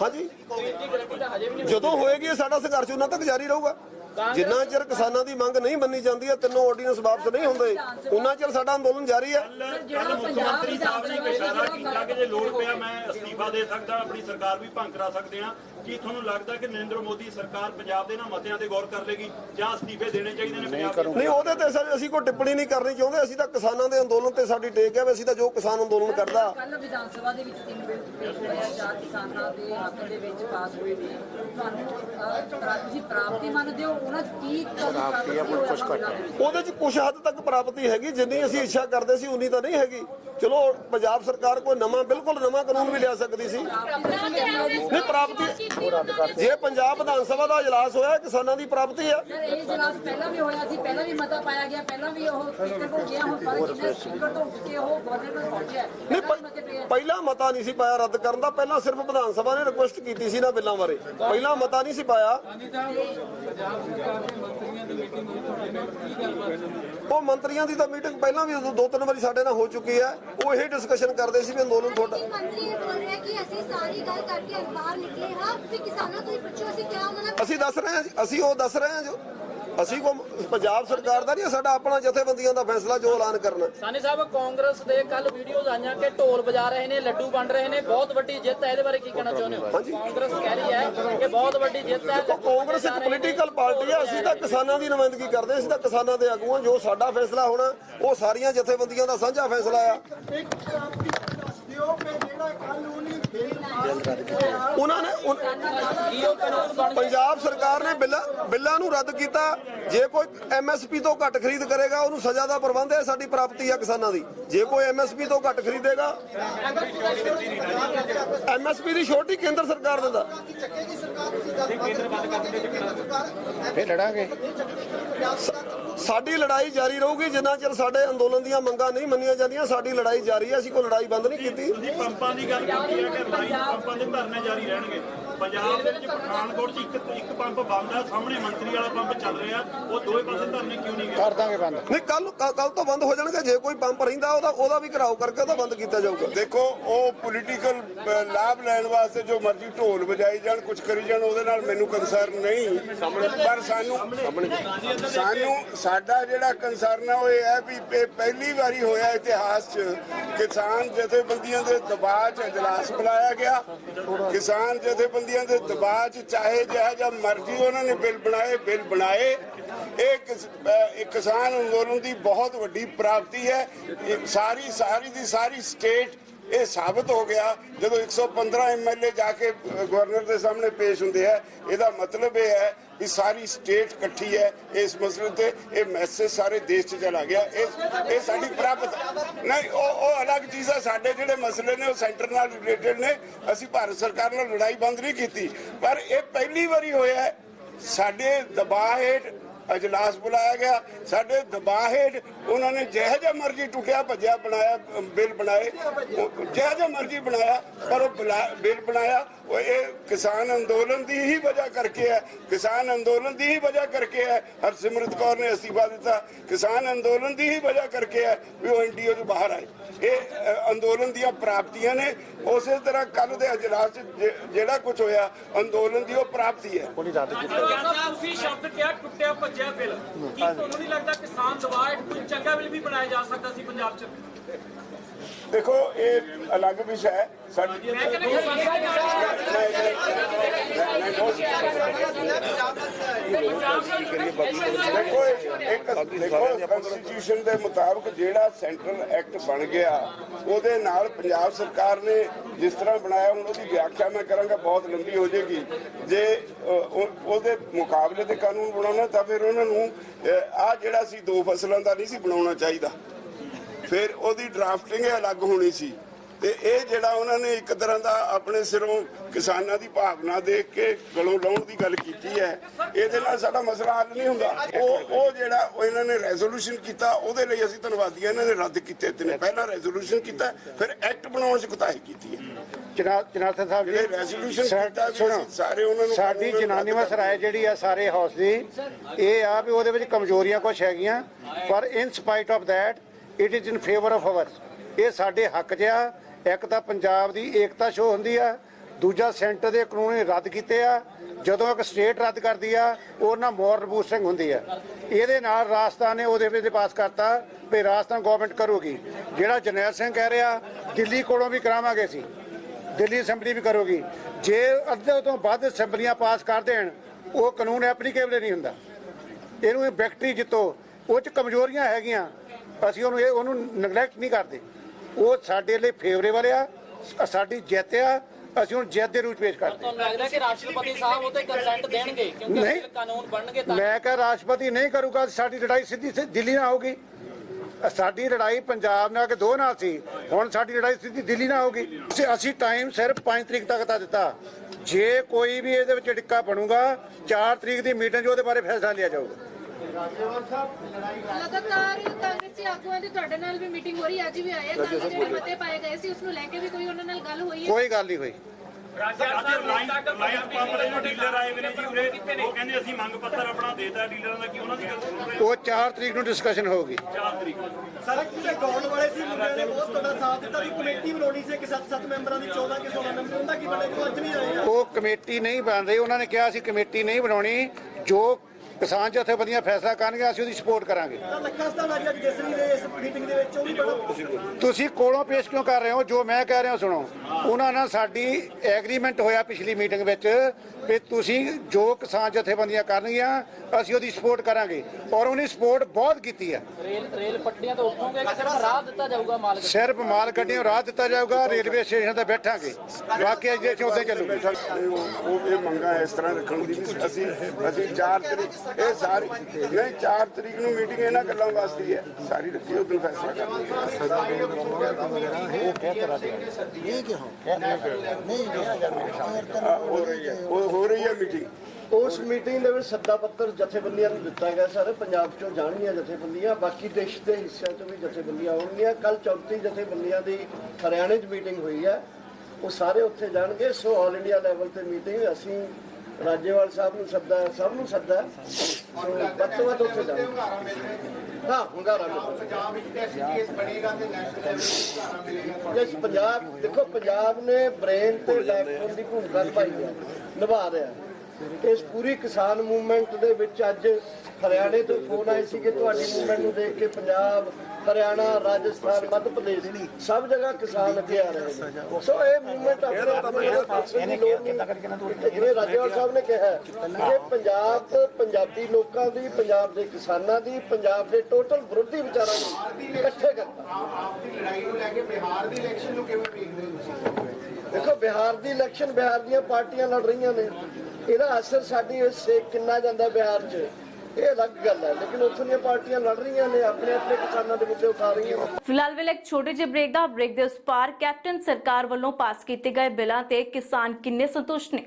ਹਾਂਜੀ। ਜਦੋਂ ਹੋਏਗੀ ਸਾਡਾ ਸੰਘਰਸ਼ ਉਹਨਾਂ ਤੱਕ ਜਾਰੀ ਰਹੂਗਾ। ਜਿੰਨਾ ਚਿਰ ਕਿਸਾਨਾਂ ਦੀ ਮੰਗ ਨਹੀਂ ਮੰਨੀ ਜਾਂਦੀ ਹੈ ਤਿੰਨੋਂ ਆਰਡੀਨੈਂਸ ਵਾਪਸ ਨਹੀਂ ਹੁੰਦੇ। ਉਹਨਾਂ ਚਿਰ ਸਾਡਾ ਅੰਦੋਲਨ ਜਾਰੀ ਹੈ ਕੱਲ ਮੁੱਖ ਮੰਤਰੀ ਸਾਹਿਬ ਨੇ ਇੱਕ ਇਸ਼ਾਰਾ ਕੀਤਾ ਕਿ ਜੇ ਲੋੜ ਪਿਆ ਮੈਂ ਅਸਤੀਫਾ ਦੇ ਸਕਦਾ ਆਪਣੀ ਸਰਕਾਰ ਵੀ ਭੰਗ ਕਰਾ ਸਕਦੇ ਆ। ਕੀ ਤੁਹਾਨੂੰ ਲੱਗਦਾ ਕਿ ਨਰਿੰਦਰ ਮੋਦੀ ਸਰਕਾਰ ਪੰਜਾਬ ਦੇ ਨਾ ਮਤਿਆਂ ਤੇ ਗੌਰ ਕਰ ਲੇਗੀ ਜਾਂ ਅਸਤੀਫੇ ਦੇਣੇ ਚਾਹੀਦੇ ਨੇ ਪੰਜਾਬ ਨੂੰ ਨਹੀਂ ਉਹਦੇ ਤੇ ਸਰ ਅਸੀਂ ਕੋਈ ਟਿੱਪਣੀ ਨਹੀਂ ਕਰਨੀ ਚਾਹੁੰਦੇ। ਅਸੀਂ ਤਾਂ ਕਿਸਾਨਾਂ ਦੇ ਅੰਦੋਲਨ ਤੇ ਸਾਡੀ ਟੇਕ ਹੈ ਵੀ ਅਸੀਂ ਤਾਂ ਜੋ ਕਿਸਾਨ ਅੰਦੋਲਨ ਕਰਦਾ। ਕੱਲ ਵਿਧਾਨ ਸਭਾ ਦੇ ਵਿੱਚ ਤਿੰਨ ਬਿੱਲ ਪੇਸ਼ ਹੋਏ ਆ ਚਾਰ ਕਿਸਾਨਾਂ ਦੇ ਹੱਕ ਦੇ ਵਿੱਚ ਪਾਸ ਹੋਏ ਨੇ। ਤੁਹਾਨੂੰ ਅਹ, ਪ੍ਰਾ- ਤੁਸੀਂ ਪ੍ਰਾਪਤੀ ਮੰਨਦੇ ਹੋ ਉਹਨਾਂ ਕੀ? ਉਹਦੇ ਚ ਕੁਝ ਹੱਦ ਤੱਕ ਪ੍ਰਾਪਤੀ ਹੈਗੀ ਜਿੰਨੀ ਅਸੀਂ ਇੱਛਾ ਕਰਦੇ ਸੀ ਉਨੀ ਤਾਂ ਨਹੀਂ ਹੈਗੀ। ਚਲੋ ਪੰਜਾਬ ਸਰਕਾਰ ਕੋਈ ਨਵਾਂ ਬਿਲਕੁਲ ਨਵਾਂ ਕਾਨੂੰਨ ਵੀ ਲਿਆ ਸਕਦੀ ਸੀ। ਨਹੀਂ ਪ੍ਰਾਪਤੀ ਜੇ ਪੰਜਾਬ ਵਿਧਾਨ ਸਭਾ ਦਾ ਇਜਲਾਸ ਹੋਇਆ ਕਿਸਾਨਾਂ ਦੀ ਪ੍ਰਾਪਤੀ ਆ। ਸਰ ਇਹ ਜਲਾਸ ਪਹਿਲਾਂ ਵੀ ਹੋਇਆ ਸੀ ਪਹਿਲਾਂ ਵੀ ਮਤਾ ਪਾਇਆ ਗਿਆ ਪਹਿਲਾਂ ਵੀ ਉਹ ਸਪੀਕਰ ਕੋਲ ਗਿਆ ਹੁਣ ਪਰ ਜਿੰਨੇ ਸਪੀਕਰ ਤੋਂ ਉੱਠ ਕੇ ਉਹ ਗਵਰਨਰ ਕੋਲ ਪਹੁੰਚਿਆ ਨਹੀਂ ਪਹਿਲਾਂ ਵੀ ਮਤੇ ਪਏ ਆ। ਪ- ਪਹਿਲਾਂ ਮਤਾ ਨਹੀਂ ਸੀ ਪਾਇਆ ਰੱਦ ਕਰਨ ਦਾ ਪਹਿਲਾਂ ਸਿਰਫ ਵਿਧਾਨ ਸਭਾ ਨੇ ਰਿਕੁਐਸਟ ਕੀਤੀ ਸੀ ਨਾ ਬਿੱਲਾਂ ਬਾਰੇ। ਪਹਿਲਾਂ ਮਤਾ ਨਹੀਂ ਸੀ ਪਾਇਆ। ਉਹ ਮੰਤਰੀਆਂ ਦੀ ਤਾਂ ਮੀਟਿੰਗ ਪਹਿਲਾਂ ਵੀ ਦੋ- ਦੋ ਤਿੰਨ ਵਾਰੀ ਸਾਡੇ ਨਾਲ ਹੋ ਚੁੱਕੀ ਹੈ। ਉਹ ਇਹ ਡਿਸਕਸ਼ਨ ਕਰਦੇ ਸੀ ਵੀ ਅੰਦੋਲਨ ਤੁਹਾਡਾ ਮੰਤਰੀ ਇਹ ਬੋਲ ਰਿਹਾ ਕਿ ਅਸੀਂ ਸਾਰੀ ਗੱਲ ਕਰਕੇ ਬਾਹਰ ਨਿਕਲੇ ਹਾਂ। ਤੁਸੀਂ ਕਿਸਾਨਾਂ ਤੋਂ ਹੀ ਪੁੱਛੋ ਅਸੀਂ ਕਿਹਾ ਉਹਨਾਂ ਨਾਲ ਅਸੀਂ ਦੱਸ ਰਹੇ ਹਾਂ ਜੀ, ਅਸੀਂ ਉਹ ਦੱਸ ਰਹੇ ਹਾਂ ਜੋ। ਅਸੀਂ ਕੋ ਪੰਜਾਬ ਸਰਕਾਰ ਦਾ ਨਹੀਂ ਸਾਡਾ ਆਪਣਾ ਜਥੇਬੰਦੀਆਂ ਦਾ ਫੈਸਲਾ ਜੋ ਐਲਾਨ ਕਰਨਾ। ਸਾਨੀ ਸਾਹਿਬ ਕਾਂਗਰਸ ਦੇ ਕੱਲ ਵੀਡੀਓਜ਼ ਆਈਆਂ ਕਿ ਢੋਲ ਵਜਾ ਰਹੇ ਨੇ ਲੱਡੂ ਵੰਡ ਰਹੇ ਨੇ ਬਹੁਤ ਵੱਡੀ ਜਿੱਤ ਹੈ ਇਹਦੇ ਬਾਰੇ ਕੀ ਕਹਿਣਾ ਚਾਹੁੰਦੇ ਹੋ। ਕਾਂਗਰਸ ਕਹਿ ਰਹੀ ਹੈ ਕਿ ਬਹੁਤ ਵੱਡੀ ਜਿੱਤ ਹੈ ਕਾਂਗਰਸ ਇੱਕ ਪੋਲੀਟੀਕਲ ਪਾਰਟੀ ਹੈ ਅਸੀਂ ਤਾਂ ਕਿਸਾਨਾਂ ਦੀ ਨੁਮਾਇੰਦਗੀ ਕਰਦੇ ਹਾਂ, ਅਸੀਂ ਤਾਂ ਕਿਸਾਨਾਂ ਦੇ ਆਗੂ ਹਾਂ ਜੋ ਸਾਡਾ ਫੈਸਲਾ ਹੋਣਾ ਉਹ ਸਾਰੀਆਂ ਜਥੇਬੰਦੀਆਂ ਦਾ ਸਾਂਝਾ ਫੈਸਲਾ ਆ। ਉਹਨਾਂ ਨੇ ਪੰਜਾਬ ਸਰਕਾਰ ਨੇ ਬਿੱਲਾਂ ਬਿੱਲਾਂ ਨੂੰ ਰੱਦ ਕੀਤਾ। ਜੇ ਕੋਈ ਐਮਐਸਪੀ ਤੋਂ ਘੱਟ ਖਰੀਦ ਕਰੇਗਾ, ਉਹਨੂੰ ਸਜ਼ਾ ਦਾ ਪ੍ਰਬੰਧ ਹੈ ਸਾਡੀ ਪ੍ਰਾਪਤੀ ਆ ਕਿਸਾਨਾਂ ਦੀ। ਜੇ ਕੋਈ ਐਮਐਸਪੀ ਤੋਂ ਘੱਟ ਖਰੀਦੇਗਾ ਐਮਐਸਪੀ ਦੀ ਛੋਟੀ ਕੇਂਦਰ ਸਰਕਾਰ ਦਿੰਦਾ। ਫੇਰ ਲੜਾਂਗੇ। ਸਾਡੀ ਲੜਾਈ ਜਾਰੀ ਰਹੂਗੀ, ਜਿੰਨਾ ਚਿਰ ਸਾਡੇ ਅੰਦੋਲਨ ਦੀਆਂ ਮੰਗਾਂ ਨਹੀਂ ਮੰਨੀਆਂ ਜਾਂਦੀਆਂ, ਸਾਡੀ ਲੜਾਈ ਜਾਰੀ ਹੈ, ਅਸੀਂ ਕੋਈ ਲੜਾਈ ਬੰਦ ਨਹੀਂ ਕੀਤੀ। ਤੁਸੀਂ ਪੰਪਾਂ ਦੀ ਗੱਲ ਕੀਤੀ ਹੈ ਕਿ ਲਾਈਨ ਪੰਪਾਂ ਦੇ ਧਰਨੇ ਜਾਰੀ ਰਹਿਣਗੇ। ਪੰਜਾਬ ਦੇ ਵਿੱਚ ਪਠਾਨਕੋਟ 'ਚ ਇੱਕ ਇੱਕ ਪੰਪ ਬੰਦ ਆ ਸਾਹਮਣੇ ਮੰਤਰੀ ਵਾਲਾ ਪੰਪ ਚੱਲ ਰਿਹਾ ਉਹ ਦੋਵੇਂ ਪਾਸੇ ਧਰਨੇ ਕਿਉਂ ਨਹੀਂ ਕਰ ਦਾਂਗੇ ਬੰਦ। ਨਹੀਂ ਕੱਲ ਕੱਲ ਤੋਂ ਬੰਦ ਹੋ ਜਾਣਗੇ ਜੇ ਕੋਈ ਪੰਪ ਰਹਿੰਦਾ ਉਹਦਾ ਉਹਦਾ ਵੀ ਘਰਾਓ ਕਰਕੇ ਉਹਦਾ ਬੰਦ ਕੀਤਾ ਜਾਊਗਾ। ਦੇਖੋ ਉਹ ਪੋਲੀਟੀਕਲ ਲਾਭ ਲੈਣ ਵਾਸਤੇ ਜੋ ਮਰਜ਼ੀ ਢੋਲ ਵਜਾਈ ਜਾਣ ਕੁਝ ਕਰੀ ਜਾਣ ਉਹਦੇ ਨਾਲ ਮੈਨੂੰ ਕੰਸਰਨ ਨਹੀਂ। ਪਰ ਸਾਨੂੰ ਸਾਨੂੰ ਸਾਡਾ ਜਿਹੜਾ ਕੰਸਰਨ ਹੈ ਉਹ ਇਹ ਹੈ ਵੀ ਪਹਿਲੀ ਵਾਰੀ ਹੋਇਆ ਇਤਿਹਾਸ 'ਚ ਕਿਸਾਨ ਜਥੇਬੰਦੀਆਂ ਦੇ ਦਬਾਅ 'ਚ ਅਜਲਾਸ ਬੁਲਾਇਆ ਗਿਆ। ਕਿਸਾਨ ਜਥੇਬੰਦੀਆਂ ਦੇ ਦਬਾਅ 'ਚ ਚਾਹੇ ਜਿਹਾ ਜਿਹਾ ਮਰਜ਼ੀ ਉਹਨਾਂ ਨੇ ਬਿੱਲ ਬਣਾਏ ਬਿੱਲ ਬਣਾਏ। ਇਹ ਕਿਸਾਨ ਅੰਦੋਲਨ ਦੀ ਬਹੁਤ ਵੱਡੀ ਪ੍ਰਾਪਤੀ ਹੈ। ਸਾਰੀ ਸਾਰੀ ਦੀ ਸਾਰੀ ਸਟੇਟ ਇਹ ਸਾਬਤ ਹੋ ਗਿਆ ਜਦੋਂ 115 ਐਮਐਲਏ ਜਾ ਕੇ ਗਵਰਨਰ ਦੇ ਸਾਹਮਣੇ ਪੇਸ਼ ਹੁੰਦੇ ਆ। ਇਹਦਾ ਮਤਲਬ ਇਹ ਹੈ ਕਿ ਸਾਰੀ ਸਟੇਟ ਇਕੱਠੀ ਹੈ ਇਸ ਮਸਲੇ ਤੇ। ਇਹ ਮੈਸੇਜ ਸਾਰੇ ਦੇਸ਼ 'ਚ ਚਲਾ ਗਿਆ। ਇਹ ਇਹ ਸਾਡੀ ਪ੍ਰਾਪਤ ਨਹੀਂ, ਉਹ ਉਹ ਅਲੱਗ ਚੀਜ਼ ਹੈ ਸਾਡੇ ਜਿਹੜੇ ਮਸਲੇ ਨੇ, ਉਹ ਸੈਂਟਰ ਨਾਲ ਰਿਲੇਟਡ ਨੇ। ਅਸੀਂ ਭਾਰਤ ਸਰਕਾਰ ਨਾਲ ਲੜਾਈ ਬੰਦ ਨਹੀਂ ਕੀਤੀ। ਪਰ ਇਹ ਪਹਿਲੀ ਵਾਰੀ ਹੋਇਆ ਸਾਡੇ ਦਬਾਅ ਹੇਠ ਅਜਲਾਸ ਬੁਲਾਇਆ ਗਿਆ। ਸਾਡੇ ਦਬਾਅ ਹੇਠ ਉਹਨਾਂ ਨੇ ਜਿਹੋ ਜਿਹਾ ਮਰਜ਼ੀ ਟੁੱਟਿਆ, ਭੱਜਿਆ, ਬਣਾਇਆ, ਬਿੱਲ ਬਣਾਏ। ਜਿਹੋ ਜਿਹਾ ਮਰਜ਼ੀ ਬਣਾਇਆ, ਪਰ ਉਹ ਬੁਲਾ- ਬਿੱਲ ਬਣਾਇਆ। ਉਹ ਇਹ ਕਿਸਾਨ ਅੰਦੋਲਨ ਦੀ ਹੀ ਵਜ੍ਹਾ ਕਰਕੇ ਹੈ। ਕਿਸਾਨ ਅੰਦੋਲਨ ਦੀ ਹੀ ਵਜ੍ਹਾ ਕਰਕੇ ਹੈ। ਹਰਸਿਮਰਤ ਕੌਰ ਨੇ ਅਸਤੀਫਾ ਦਿੱਤਾ। ਕਿਸਾਨ ਅੰਦੋਲਨ ਦੀ ਹੀ ਵਜ੍ਹਾ ਕਰਕੇ ਹੈ ਵੀ ਉਹ ਐਨਡੀਓ ਤੋਂ ਬਾਹਰ ਆਏ। ਇਹ ਅੰਦੋਲਨ ਦੀਆਂ ਪ੍ਰਾਪਤੀਆਂ ਨੇ ਉਸੇ ਤਰ੍ਹਾਂ ਕੱਲ ਦੇ ਅਜਲਾਸ 'ਚ ਜਿਹੜਾ ਕੁਝ ਹੋਇਆ ਅੰਦੋਲਨ ਦੀ ਉਹ ਪ੍ਰਾਪਤੀ ਹੈ। ਤੁਸੀਂ ਸ਼ਬਦ ਕਿਹਾ ਟੁੱਟਿਆ ਭੱਜਿਆ ਬਿੱਲ। ਕੀ ਤੁਹਾਨੂੰ ਨਹੀਂ ਲੱਗਦਾ ਕਿਸਾਨ ਦਬਾਅ ਕੋਈ ਚੰਗਾ ਬਿੱਲ ਵੀ ਬਣਾਇਆ ਜਾ ਸਕਦਾ ਸੀ ਪੰਜਾਬ 'ਚ? ਦੇਖੋ ਇਹ ਅਲੱਗ ਵਿਸ਼ਾ ਹੈ। ਸਾਡੀ ਦੇਖੋ ਇੱਕ ਦੇਖੋ ਕਨਸਟੀਟਿਊਸ਼ਨ ਦੇ ਮੁਤਾਬਕ ਜਿਹੜਾ ਸੈਂਟਰਲ ਐਕਟ ਬਣ ਗਿਆ ਉਹਦੇ ਨਾਲ ਪੰਜਾਬ ਸਰਕਾਰ ਨੇ ਜਿਸ ਤਰ੍ਹਾਂ ਬਣਾਇਆ ਹੁਣ ਉਹਦੀ ਵਿਆਖਿਆ ਮੈਂ ਕਰਾਂਗਾ ਬਹੁਤ ਲੰਬੀ ਹੋ ਜਾਏਗੀ। ਜੇ ਉਹਦੇ ਮੁਕਾਬਲੇ ਤੇ ਕਾਨੂੰਨ ਬਣਾਉਣਾ ਤਾਂ ਫਿਰ ਉਹਨਾਂ ਨੂੰ ਆ ਜਿਹੜਾ ਸੀ ਦੋ ਫਸਲਾਂ ਦਾ ਨਹੀਂ ਸੀ ਬਣਾਉਣਾ ਚਾਹੀਦਾ। ਫਿਰ ਉਹਦੀ ਡਰਾਫਟਿੰਗ ਅਲੱਗ ਹੋਣੀ ਸੀ। ਤੇ ਇਹ ਜਿਹੜਾ ਉਹਨਾਂ ਨੇ ਇੱਕ ਤਰ੍ਹਾਂ ਦਾ ਆਪਣੇ ਸਿਰੋਂ ਕਿਸਾਨਾਂ ਦੀ ਭਾਵਨਾ ਦੇਖ ਕੇ ਗਲੋਂ ਲਾਉਣ ਦੀ ਗੱਲ ਕੀਤੀ ਹੈ ਇਹਦੇ ਨਾਲ ਸਾਡਾ ਮਸਲਾ ਹੱਲ ਨਹੀਂ ਹੁੰਦਾ। ਉਹ ਉਹ ਜਿਹੜਾ ਇਹਨਾਂ ਨੇ ਰੈਜ਼ੋਲੂਸ਼ਨ ਕੀਤਾ ਉਹਦੇ ਲਈ ਅਸੀਂ ਧੰਨਵਾਦੀ ਹਾਂ। ਇਹਨਾਂ ਨੇ ਰੱਦ ਕੀਤੇ ਤੇ ਨੇ ਪਹਿਲਾਂ ਰੈਜ਼ੋਲੂਸ਼ਨ ਕੀਤਾ ਫਿਰ ਐਕਟ ਬਣਾਉਣ 'ਚ ਕੁਤਾਹੀ ਕੀਤੀ ਹੈ। ਜਨਾਰਦਨ ਸਾਹਿਬ ਜਿਹੜੇ ਜੀ ਸੁਣੋ, ਅਸੀਂ ਸਾਰੇ ਉਹਨਾਂ ਨੂੰ ਸਾਡੀ ਕਾਨੂੰਨ ਜਨਾਨੀ ਰੱਦ ਮਸਰਾਏ ਜਿਹੜੀ ਆ ਸਾਰੇ ਹਾਊਸ ਦੀ ਇਹ ਆ ਵੀ ਉਹਦੇ ਵਿੱਚ ਕਮਜ਼ੋਰੀਆਂ ਕੁਝ ਹੈਗੀਆਂ ਪਰ in spite of that it is in favour of our ਇਹ ਸਾਡੇ ਹੱਕ 'ਚ ਆ ਇੱਕ ਤਾਂ ਪੰਜਾਬ ਦੀ ਏਕਤਾ ਸ਼ੋ ਹੁੰਦੀ ਆ, ਦੂਜਾ ਸੈਂਟਰ ਦੇ ਕਾਨੂੰਨ ਰੱਦ ਕੀਤੇ ਆ, ਜਦੋਂ ਇੱਕ ਸਟੇਟ ਰੱਦ ਕਰਦੀ ਆ ਉਹਨਾਂ ਮੋਰ ਬੂਸਟਿੰਗ ਹੁੰਦੀ ਆ। ਇਹਦੇ ਨਾਲ ਰਾਜਸਥਾਨ ਨੇ ਉਹਦੇ ਵਿੱਚ ਪਾਸ ਕਰਤਾ ਵੀ ਰਾਜਸਥਾਨ ਗਵਰਨਮੈਂਟ ਕਰੂਗੀ। ਜਿਹੜਾ ਜਰਨੈਲ ਸਿੰਘ ਕਹਿ ਰਿਹਾ, ਦਿੱਲੀ ਕੋਲੋਂ ਵੀ ਕਰਾਵਾਂਗੇ ਸੀ ਦਿੱਲੀ ਅਸੈਂਬਲੀ ਵੀ ਕਰੂਗੀ। ਜੇ ਅੱਧੇ ਤੋਂ ਵੱਧ ਅਸੈਂਬਲੀਆਂ ਪਾਸ ਕਰ ਦੇਣ, ਉਹ ਕਾਨੂੰਨ ਐਪਲੀਕੇਬਲ ਨਹੀਂ ਹੁੰਦਾ। ਇਹਨੂੰ ਇਹ ਵਿਅਕਤੀ ਜਿੱਤੋ। ਉਹ ਚ ਕਮਜ਼ੋਰੀਆਂ ਹੈਗੀਆਂ। ਅਸੀਂ ਉਹਨੂੰ ਇਹ ਉਹਨੂੰ ਨੈਗਲੈਕਟ ਨਹੀਂ ਕਰਦੇ। ਉਹ ਸਾਡੇ ਲਈ ਫੇਵਰੇਬਲ ਆ ਸਾਡੀ ਜਿੱਤ ਆ ਅਸੀਂ ਹੁਣ ਜਿੱਤ ਦੇ ਰੂਪ ਪੇਸ਼ ਕਰਦੇ ਤੁਹਾਨੂੰ ਲੱਗਦਾ ਕਿ ਰਾਸ਼ਟਰਪਤੀ ਸਾਹਿਬ ਉਹ ਤੇ ਕੰਸੈਂਟ ਦੇਣਗੇ? ਕਿਉਂਕਿ ਨਹੀਂ। ਅਗਰ ਕਾਨੂੰਨ ਬਣਨਗੇ ਤਾਂ ਮੈਂ ਕਹਾਂ ਰਾਸ਼ਟਰਪਤੀ ਨਹੀਂ ਕਰੂਗਾ ਸਾਡੀ ਲੜਾਈ ਸਿੱਧੀ ਦਿੱਲੀ ਨਾਲ ਹੋਊਗੀ। ਸਾਡੀ ਲੜਾਈ ਪੰਜਾਬ ਨਾਲ ਕਿ ਦੋ ਨਾਲ ਸੀ ਹੁਣ ਸਾਡੀ ਲੜਾਈ ਸਿੱਧੀ ਦਿੱਲੀ ਨਾਲ ਹੋਊਗੀ। ਅਸੀਂ- ਟਾਈਮ ਸਿਰਫ 5 ਤਰੀਕ ਤੱਕ ਦਾ ਦਿੱਤਾ। ਜੇ ਕੋਈ ਵੀ ਇਹਦੇ ਵਿੱਚ ਡਿੱਕਾ ਬਣੂਗਾ 4 ਤਰੀਕ ਦੀ ਮੀਟਿੰਗ 'ਚ ਉਹਦੇ ਬਾਰੇ ਫੈਸਲਾ ਲਿਆ ਜਾਊਗਾ। ਲਗਾਤਾਰ ਕਾਂਗਰਸੀ ਆਗੂਆਂ ਦੀ ਤੁਹਾਡੇ ਨਾਲ ਵੀ ਮੀਟਿੰਗ ਹੋ ਰਹੀ ਹੈ, ਅੱਜ ਵੀ ਆਏ ਆ। ਕੱਲ੍ਹ ਜਿਹੜੇ ਮਤੇ ਪਾਏ ਗਏ ਸੀ। ਉਸ ਨੂੰ ਲੈ ਕੇ ਵੀ ਕੋਈ ਉਹਨਾਂ ਨਾਲ ਗੱਲ ਹੋਈ ਹੈ? ਕੋਈ ਗੱਲ ਨਹੀਂ ਹੋਈ। ਅੱਜ ਲਾਈਨ ਲਾਈਨ ਪੰਪ ਦੇ ਜੋ ਡੀਲਰ ਆਏ ਨੇ ਜੀ ਉਰੇ ਉਹ ਕਹਿੰਦੇ ਅਸੀਂ ਮੰਗ ਪੱਤਰ ਆਪਣਾ ਦੇਤਾ ਡੀਲਰਾਂ ਦਾ ਕੀ ਉਹਨਾਂ ਦੀ ਗੱਲ ਸੁਣ ਰਹੇ ਉਹ 4 ਤਰੀਕ ਨੂੰ ਡਿਸਕਸ਼ਨ ਹੋਊਗੀ। 4 ਤਰੀਕ ਸੜਕ ਤੇ ਗਾਉਣ ਵਾਲੇ ਸੀ ਮੁੰਡਿਆਂ ਨੇ ਬਹੁਤ ਤੁਹਾਡਾ ਸਾਥ ਦਿੱਤਾ ਵੀ ਕਮੇਟੀ ਬਣਾਉਣੀ ਸੀ ਕਿ 7-7 ਮੈਂਬਰਾਂ ਦੀ 14 ਕਿ 16 ਮੈਂਬਰ ਉਹਦਾ ਕੀ ਬਣੇ ਅੱਜ ਨਹੀਂ ਆਏ। ਉਹ ਕਮੇਟੀ ਨਹੀਂ ਬਣ ਰਹੀ ਉਹਨਾਂ ਨੇ ਕਿਹਾ ਸੀ ਕਮੇਟੀ ਨਹੀਂ ਬਣਾਉਣੀ। ਜੋ ਕਿਸਾਨ ਜਥੇਬੰਦੀਆਂ ਫੈਸਲਾ ਕਰਨਗੇ ਅਸੀਂ ਉਹਦੀ ਸਪੋਰਟ ਕਰਾਂਗੇ। ਤੁਸੀਂ ਕੋਲੋਂ ਪੇਸ਼ ਕਿਉਂ ਕਰ ਰਹੇ ਹੋ? ਜੋ ਮੈਂ ਕਹਿ ਰਿਹਾ ਸੁਣੋ। ਉਹਨਾਂ ਨਾਲ ਸਾਡੀ ਐਗਰੀਮੈਂਟ ਹੋਇਆ ਪਿਛਲੀ ਮੀਟਿੰਗ ਵਿੱਚ ਵੀ ਤੁਸੀਂ ਜੋ ਕਿਸਾਨ ਜਥੇਬੰਦੀਆਂ ਕਰਨਗੀਆਂ ਅਸੀਂ ਉਹਦੀ ਸਪੋਰਟ ਕਰਾਂਗੇ। ਔਰ ਉਹਨੇ ਸਪੋਰਟ ਬਹੁਤ ਕੀਤੀ ਹੈ। ਰੇਲ ਰੇਲ ਪੱਟੀਆਂ ਤੋਂ ਉੱਠੋਗੇ ਕਿ ਸਿਰਫ ਰਾਹ ਦਿੱਤਾ ਜਾਊਗਾ ਮਾਲ ਸਿਰਫ ਮਾਲ ਗੱਡੀਆਂ ਰਾਹ ਦਿੱਤਾ ਜਾਊਗਾ ਰੇਲਵੇ ਸਟੇਸ਼ਨ ਤੇ ਬੈਠਾਂਗੇ। ਬਾਕੀ ਅਜੇ ਚੌਥੇ ਚੱਲੂਗੇ। ਉਹ ਇਹ ਮੰਗਾ ਇਸ ਤਰ੍ਹਾਂ ਰੱਖਣ ਦੀ ਅਸੀਂ ਅਸੀਂ 4 ਤਰੀਕ ਇਹ ਸਾਰੀ ਨਹੀਂ 4 ਤਰੀਕ ਨੂੰ ਮੀਟਿੰਗ ਇਹਨਾਂ ਗੱਲਾਂ ਵਾਸਤੇ ਹੀ ਸਾਰੀ ਰੱਖੀ ਉਹ ਦਿਨ ਫੈਸਲਾ ਕਰਾਂਗੇ ਹਾਂ, ਹੋ ਰਹੀ ਹੈ। ਉਹ ਹੋ ਰਹੀ ਹੈ ਮੀਟਿੰਗ ਉਸ ਮੀਟਿੰਗ ਦੇ ਵਿੱਚ ਸੱਦਾ ਪੱਤਰ ਜਥੇਬੰਦੀਆਂ ਨੂੰ ਦਿੱਤਾ ਗਿਆ ਸਾਰੇ। ਪੰਜਾਬ ਚੋਂ ਜਾਣਗੀਆਂ ਜਥੇਬੰਦੀਆਂ। ਬਾਕੀ ਦੇਸ਼ ਦੇ ਹਿੱਸਿਆਂ ਚੋਂ ਵੀ ਜਥੇਬੰਦੀਆਂ ਆਉਣਗੀਆਂ। ਕੱਲ 34 ਜਥੇਬੰਦੀਆਂ ਦੀ ਹਰਿਆਣੇ 'ਚ ਮੀਟਿੰਗ ਹੋਈ ਹੈ। ਉਹ ਸਾਰੇ ਉੱਥੇ ਜਾਣਗੇ। ਸੋ ਆਲ ਇੰਡੀਆ ਲੈਵਲ ਤੇ ਮੀਟਿੰਗ ਅਸੀਂ ਰਾਜੇਵਾਲ ਸਾਹਿਬ ਨੂੰ ਸੱਦਾ ਹੈ, ਸਭ ਨੂੰ ਸੱਦਾ ਹੈ। ਵੱਧ ਤੋਂ ਵੱਧ ਉੱਥੇ ਜਾਣਗੇ ਹਾਂ ਹੁੰਗਾਰਾ ਇਸ ਪੰਜਾਬ ਦੇਖੋ ਪੰਜਾਬ ਨੇ ਬ੍ਰੇਨ ਤੇ ਬੈਕਬੋਨ ਦੀ ਭੂਮਿਕਾ ਨਿਭਾਈ ਹੈ ਨਿਭਾ ਰਿਹਾ। ਇਸ ਪੂਰੀ ਕਿਸਾਨ ਮੂਵਮੈਂਟ ਦੇ ਵਿੱਚ ਅੱਜ ਹਰਿਆਣੇ ਤੋਂ ਫੋਨ ਆਏ ਸੀ ਕਿ ਤੁਹਾਡੀ ਮੂਵਮੈਂਟ ਨੂੰ ਦੇਖ ਕੇ ਪੰਜਾਬ ਹਰਿਆਣਾ ਰਾਜਸਥਾਨ ਮੱਧ ਪ੍ਰਦੇਸ਼ ਸਭ ਜਗ੍ਹਾ ਕਿਸਾਨ ਅੱਗੇ ਆ ਰਹੇ ਨੇ। ਸੋ ਇਹ ਮੂਵਮੈਂਟ ਆਪਣੇ ਨੂੰ ਦੀ ਨਹੀਂ ਜਿਵੇਂ ਰਾਜੇਵਾਲ ਸਾਹਿਬ ਨੇ ਕਿਹਾ ਹੈ ਕਿ ਪੰਜਾਬ ਪੰਜਾਬੀ ਲੋਕਾਂ ਦੀ ਪੰਜਾਬ ਦੇ ਕਿਸਾਨਾਂ ਦੀ ਪੰਜਾਬ ਦੇ ਟੋਟਲ ਵਿਰੋਧੀ ਵਿਚਾਰਾਂ ਨੂੰ ਇਕੱਠੇ ਕਰਨਾ। ਦੇਖੋ ਬਿਹਾਰ ਦੀ ਇਲੈਕਸ਼ਨ ਬਿਹਾਰ ਦੀਆਂ ਪਾਰਟੀਆਂ ਲੜ ਰਹੀਆਂ ਨੇ। ਇਹਦਾ ਅਸਰ ਸਾਡੀ ਇਸ ਸੇ ਕਿੰਨਾ ਜਾਂਦਾ ਬਿਹਾਰ 'ਚ? ਇਹ ਅਲੱਗ ਗੱਲ ਹੈ, ਲੇਕਿਨ ਉੱਥੋਂ ਦੀਆਂ ਪਾਰਟੀਆਂ ਲੜ ਰਹੀਆਂ ਨੇ, ਆਪਣੇ ਆਪਣੇ ਕਿਸਾਨਾਂ ਦੇ ਮੁੱਦੇ ਉਠਾ ਰਹੀਆਂ ਨੇ। ਫਿਲਹਾਲ ਵੇਲੇ ਇੱਕ ਛੋਟੇ ਜਿਹੇ ਬ੍ਰੇਕ ਦਾ ਬ੍ਰੇਕ ਦੇ ਉਸ ਪਾਰ ਕੈਪਟਨ ਸਰਕਾਰ ਵੱਲੋਂ ਪਾਸ ਕੀਤੇ ਗਏ ਬਿੱਲਾਂ ਤੇ ਕਿਸਾਨ ਕਿੰਨੇ ਸੰਤੁਸ਼ਟ ਨੇ?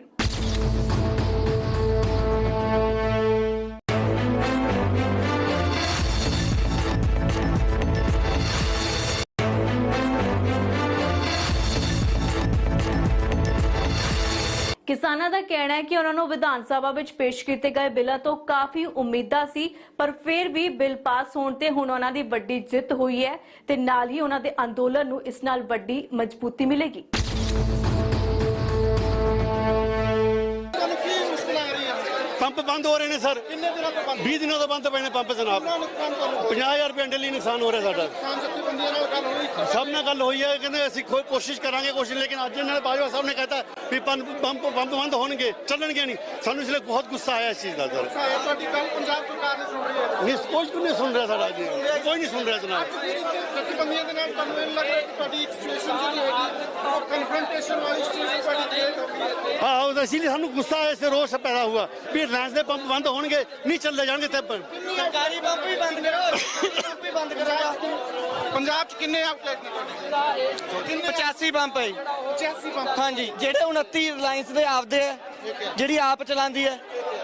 ਕਿਸਾਨਾਂ ਦਾ ਕਹਿਣਾ ਹੈ ਕਿ ਉਹਨਾਂ ਨੂੰ ਵਿਧਾਨ ਸਭਾ ਵਿੱਚ ਪੇਸ਼ ਕੀਤੇ ਗਏ ਬਿੱਲਾਂ ਤੋਂ ਕਾਫੀ ਉਮੀਦਾਂ ਸੀ, ਪਰ ਫਿਰ ਵੀ ਬਿੱਲ ਪਾਸ ਹੋਣ ਤੇ ਹੁਣ ਉਹਨਾਂ ਦੀ ਵੱਡੀ ਜਿੱਤ ਹੋਈ ਹੈ ਤੇ ਨਾਲ ਹੀ ਉਹਨਾਂ ਦੇ ਅੰਦੋਲਨ ਨੂੰ ਇਸ ਨਾਲ ਵੱਡੀ ਮਜ਼ਬੂਤੀ ਮਿਲੇਗੀ। ਪੰਪ ਬੰਦ ਹੋ ਰਹੇ ਨੇ ਸਰ। ਕਿੰਨੇ ਦਿਨਾਂ ਤੋਂ ਬੰਦ? 20 ਦਿਨਾਂ ਤੋਂ ਬੰਦ ਪਏ ਨੇ ਪੰਪ ਜਨਾਬ ਕਿੰਨਾ ਨੁਕਸਾਨ ਤੁਹਾਨੂੰ 50000 ਰੁਪਏ ਡੇਲੀ ਨੁਕਸਾਨ ਹੋ ਰਿਹਾ ਸਾਡਾ। ਕਿਸਾਨ ਜਥੇਬੰਦੀਆਂ ਨਾਲ ਗੱਲ ਹੋਈ ਸਭ ਨਾਲ ਗੱਲ ਹੋਈ ਹੈ ਕਹਿੰਦੇ ਅਸੀਂ ਕੋਈ ਕੋਸ਼ਿਸ਼ ਕਰਾਂਗੇ ਕੋਸ਼ਿਸ਼ ਲੇਕਿਨ ਅੱਜ ਇਹਨਾਂ ਨੇ ਬਾਜਵਾ ਸਾਹਿਬ ਨੇ ਕਹਿਤਾ ਵੀ ਪੰਪ ਪੰਪ ਪੰਪ ਬੰਦ ਹੋਣਗੇ ਚੱਲਣਗੇ ਨਹੀਂ। ਸਾਨੂੰ ਇਸ ਲਈ ਬਹੁਤ ਗੁੱਸਾ ਆਇਆ ਇਸ ਚੀਜ਼ ਦਾ ਸਰ। ਹੈ ਤੁਹਾਡੀ ਗੱਲ ਪੰਜਾਬ ਸਰਕਾਰ ਨੇ ਸੁਣ ਰਹੀ ਹੈ। ਨਹੀਂ ਕੋਈ ਵੀ ਨਹੀਂ ਸੁਣ ਰਿਹਾ ਸਾਡਾ ਜੀ। ਕੋਈ ਨਹੀਂ ਸੁਣ ਰਿਹਾ ਜਨਾਬ। ਜਥੇਬੰਦੀਆਂ ਦੇ ਨਾਲ ਤੁਹਾਨੂੰ ਇਹ ਲੱਗ ਰਿਹਾ ਕਿ ਤੁਹਾਡੀ ਇੱਕ ਸਿਚੁਏਸ਼ਨ ਜਿਹੜੀ ਹੈਗੀ ਉਹ ਕਨਫਰੰਟੇਸ਼ਨ ਵਾਲੀ ਸਿਚੁਏਸ਼ਨ ਤੁਹਾਡੀ ਕ੍ਰੀਏਟ ਹੋ ਗਈ ਹੈ। ਹਾਂ ਉਹ ਇਸ ਲਈ ਸਾਨੂੰ ਗੁੱਸਾ ਆਇਆ ਇਸ ਰੋਸ ਪੈਦਾ ਹੁਆ ਵੀ ਰਿਲਾਇੰਸ ਦੇ ਪੰਪ ਬੰਦ ਹੋਣਗੇ ਨਹੀਂ ਚੱਲੇ ਜਾਣਗੇ ਤੇ ਪੰਪ ਸਰਕਾਰੀ ਬੰਬ ਵੀ ਬੰਦ ਕਰੋ ਬੰਬ ਵੀ ਬੰਦ ਕਰੇਗਾ ਪੰਜਾਬ ਚ ਕਿੰਨੇ ਆਊਟਲੈਟ ਨੇ ਤੁਹਾਡੇ? 85 ਪੰਪ ਹੈ 85 ਬੰਬ ਹਾਂਜੀ ਜਿਹੜੇ 29 ਰਿਲਾਇੰਸ ਦੇ ਆਪਦੇ ਆ ਜਿਹੜੀ ਆਪ ਚਲਾਉਂਦੀ ਹੈ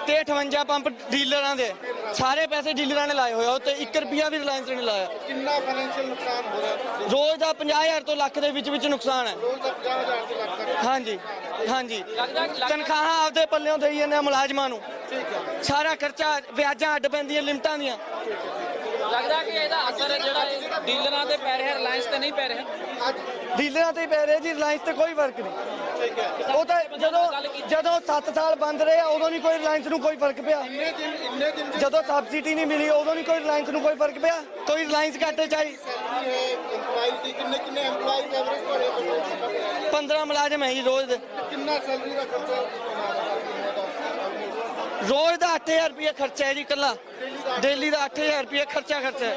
ਤੇ 58 ਪੰਪ ਡੀਲਰਾਂ ਦੇ। ਸਾਰੇ ਪੈਸੇ ਡੀਲਰਾਂ ਨੇ ਲਾਏ ਹੋਏ ਆ ਉਹ ਤੇ 1 ਰੁਪਿਆ ਵੀ ਰਿਲਾਇੰਸ ਨੇ ਲਾਇਆ। ਕਿੰਨਾ ਫਾਈਨੈਂਸ਼ੀਅਲ ਨੁਕਸਾਨ ਹੋ ਰਿਹਾ ਰੋਜ਼ ਦਾ 50000 ਤੋਂ ਲੱਖ ਦੇ ਵਿੱਚ ਵਿੱਚ ਨੁਕਸਾਨ ਹੈ। ਰੋਜ਼ ਦਾ 50000 ਤੋਂ ਲੱਖ ਤੱਕ। ਹਾਂਜੀ ਹਾਂਜੀ। ਤਨਖਾਹਾਂ ਆਪਦੇ ਪੱਲਿਓਂ ਦੇਈ ਜਾਂਦੇ ਆ ਮੁਲਾਜ਼ਮਾਂ ਨੂੰ। ਸਾਰਾ ਖਰਚਾ ਵਿਆਜਾਂ ਅੱਡ ਪੈਂਦੀਆਂ ਲਿਮਟਾਂ ਦੀਆਂ। ਲੱਗਦਾ ਕਿ ਇਹਦਾ ਅਸਰ ਜਿਹੜਾ ਡੀਲਰਾਂ ਤੇ ਪੈ ਰਿਹਾ ਰਿਲਾਇੰਸ ਤੇ ਨਹੀਂ ਪੈ ਰਿਹਾ? ਡੀਲਰਾਂ ਤੇ ਹੀ ਪੈ ਰਿਹਾ ਜੀ ਰਿਲਾਇੰਸ ਤੇ ਕੋਈ ਫ਼ਰਕ ਨਹੀਂ। ਉਹ ਤਾਂ ਜਦੋਂ ਜਦੋਂ 7 ਸਾਲ ਬੰਦ ਰਹੇ ਆ, ਉਦੋਂ ਨਹੀਂ ਕੋਈ ਰਿਲਾਇੰਸ ਨੂੰ ਕੋਈ ਫ਼ਰਕ ਪਿਆ। ਇੰਨੇ ਦਿਨ ਇੰਨੇ ਦਿਨ ਦੀ ਜਦੋਂ ਸਬਸਿਡੀ ਨਹੀਂ ਮਿਲੀ ਉਦੋਂ ਨਹੀਂ ਕੋਈ ਰਿਲਾਇੰਸ ਨੂੰ ਕੋਈ ਫ਼ਰਕ ਪਿਆ। ਕੋਈ ਰਿਲਾਇੰਸ ਘਾਟੇ ਚਾਹੀ ਸੈਲਰੀ ਹੈ EMPLOYEES ਦੀ ਕਿੰਨੇ ਕਿੰਨੇ EMPLOYEES ਐਵਰੇਜ ਤੁਹਾਡੇ ਕੋਲ 15 ਮੁਲਾਜ਼ਮ ਹੈ ਜੀ ਰੋਜ਼ ਦੇ। ਕਿੰਨਾ ਸੈਲਰੀ ਦਾ ਖਰਚਾ? ਰੋਜ਼ ਦਾ 8000 ਰੁਪਏ ਖਰਚਾ ਹੈ ਜੀ ਕੱਲਾ ਡੇਲੀ ਦਾ 8000 ਰੁਪਏ ਖਰਚਾ ਖਰਚਾ ਹੈ।